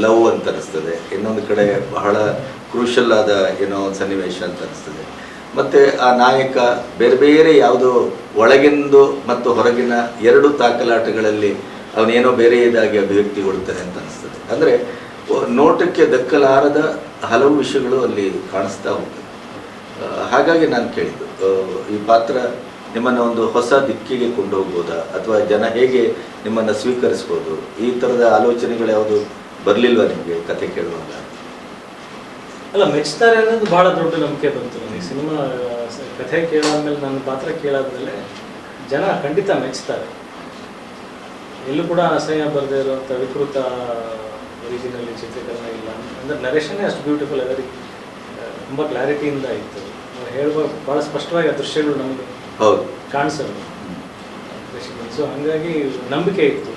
ಲವ್ ಅಂತ ಅನಿಸ್ತದೆ ಇನ್ನೊಂದು ಕಡೆ ಬಹಳ ಕ್ರೂಷಲ್ ಆದ ಏನೋ ಒಂದು ಸನ್ನಿವೇಶ ಅಂತ ಅನಿಸ್ತದೆ. ಮತ್ತೆ ಆ ನಾಯಕ ಬೇರೆ ಬೇರೆ ಯಾವುದೋ ಒಳಗಿಂದು ಮತ್ತು ಹೊರಗಿನ ಎರಡು ತಾಕಲಾಟಗಳಲ್ಲಿ ಅವನೇನೋ ಬೇರೆ ಇದಾಗಿ ಅಭಿವ್ಯಕ್ತಿಗೊಳ್ತಾನೆ ಅಂತ ಅನಿಸ್ತದೆ. ಅಂದರೆ ನೋಟಕ್ಕೆ ದಕ್ಕಲಾರದ ಹಲವು ವಿಷಯಗಳು ಅಲ್ಲಿ ಕಾಣಿಸ್ತಾ ಹೋಗ್ತದೆ. ಹಾಗಾಗಿ ನಾನು ಕೇಳಿದ್ದು ಈ ಪಾತ್ರ ನಿಮ್ಮನ್ನು ಒಂದು ಹೊಸ ದಿಕ್ಕಿಗೆ ಕೊಂಡೋಗ್ಬೋದಾ? ಅಥವಾ ಜನ ಹೇಗೆ ನಿಮ್ಮನ್ನು ಸ್ವೀಕರಿಸ್ಬೋದು? ಈ ಥರದ ಆಲೋಚನೆಗಳು ಯಾವುದು ಬರಲಿಲ್ವಾ ನಿಮಗೆ? ಕತೆ ಕೇಳುವಾಗ? ಅಲ್ಲ ಮೆಚ್ತಾರೆ ಅನ್ನೋದು ಬಹಳ ದೊಡ್ಡ ನಂಬಿಕೆ ಬಂತು ನನಗೆ. ಸಿನಿಮಾ ಕಥೆ ಕೇಳಾದ್ಮೇಲೆ ನನ್ನ ಪಾತ್ರ ಕೇಳಾದ್ಮೇಲೆ ಜನ ಖಂಡಿತ ಮೆಚ್ತಾರೆ. ಎಲ್ಲೂ ಕೂಡ ಅಸಹ್ಯ ಬರದೇ ಇರುವಂಥ ವಿಕೃತ ರೀತಿಯಲ್ಲಿ ಚಿತ್ರೀಕರಣ ಇಲ್ಲ ಅಂದರೆ ನರೇಶನೇ ಅಷ್ಟು ಬ್ಯೂಟಿಫುಲ್ ಅದರಿ ತುಂಬ ಕ್ಲಾರಿಟಿಯಿಂದ ಇತ್ತು. ನಾವು ಹೇಳುವಾಗ ಭಾಳ ಸ್ಪಷ್ಟವಾಗಿ ಆ ದೃಶ್ಯಗಳು ನಮಗೆ ಹೌದು. ಕಾಣಿಸೋದು. ಸೊ ಹಾಗಾಗಿ ನಂಬಿಕೆ ಇತ್ತು.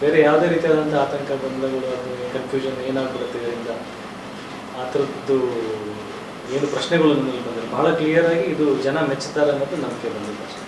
ಬೇರೆ ಯಾವುದೇ ರೀತಿಯಾದಂಥ ಆತಂಕ ಬಂಧಗಳು ಅದು ಕನ್ಫ್ಯೂಷನ್ ಏನಾಗ್ಬಿಡುತ್ತೆ ಇದರಿಂದ ಆ ಥರದ್ದು ಏನು ಪ್ರಶ್ನೆಗಳು ನನ್ನಲ್ಲಿ ಬಂದಿಲ್ಲ. ಬಹಳ ಕ್ಲಿಯರ್ ಆಗಿ ಇದು ಜನ ಮೆಚ್ಚುತ್ತಾರೆ ಅನ್ನೋದು ನಂಬಿಕೆ ಬಂದಿದೆ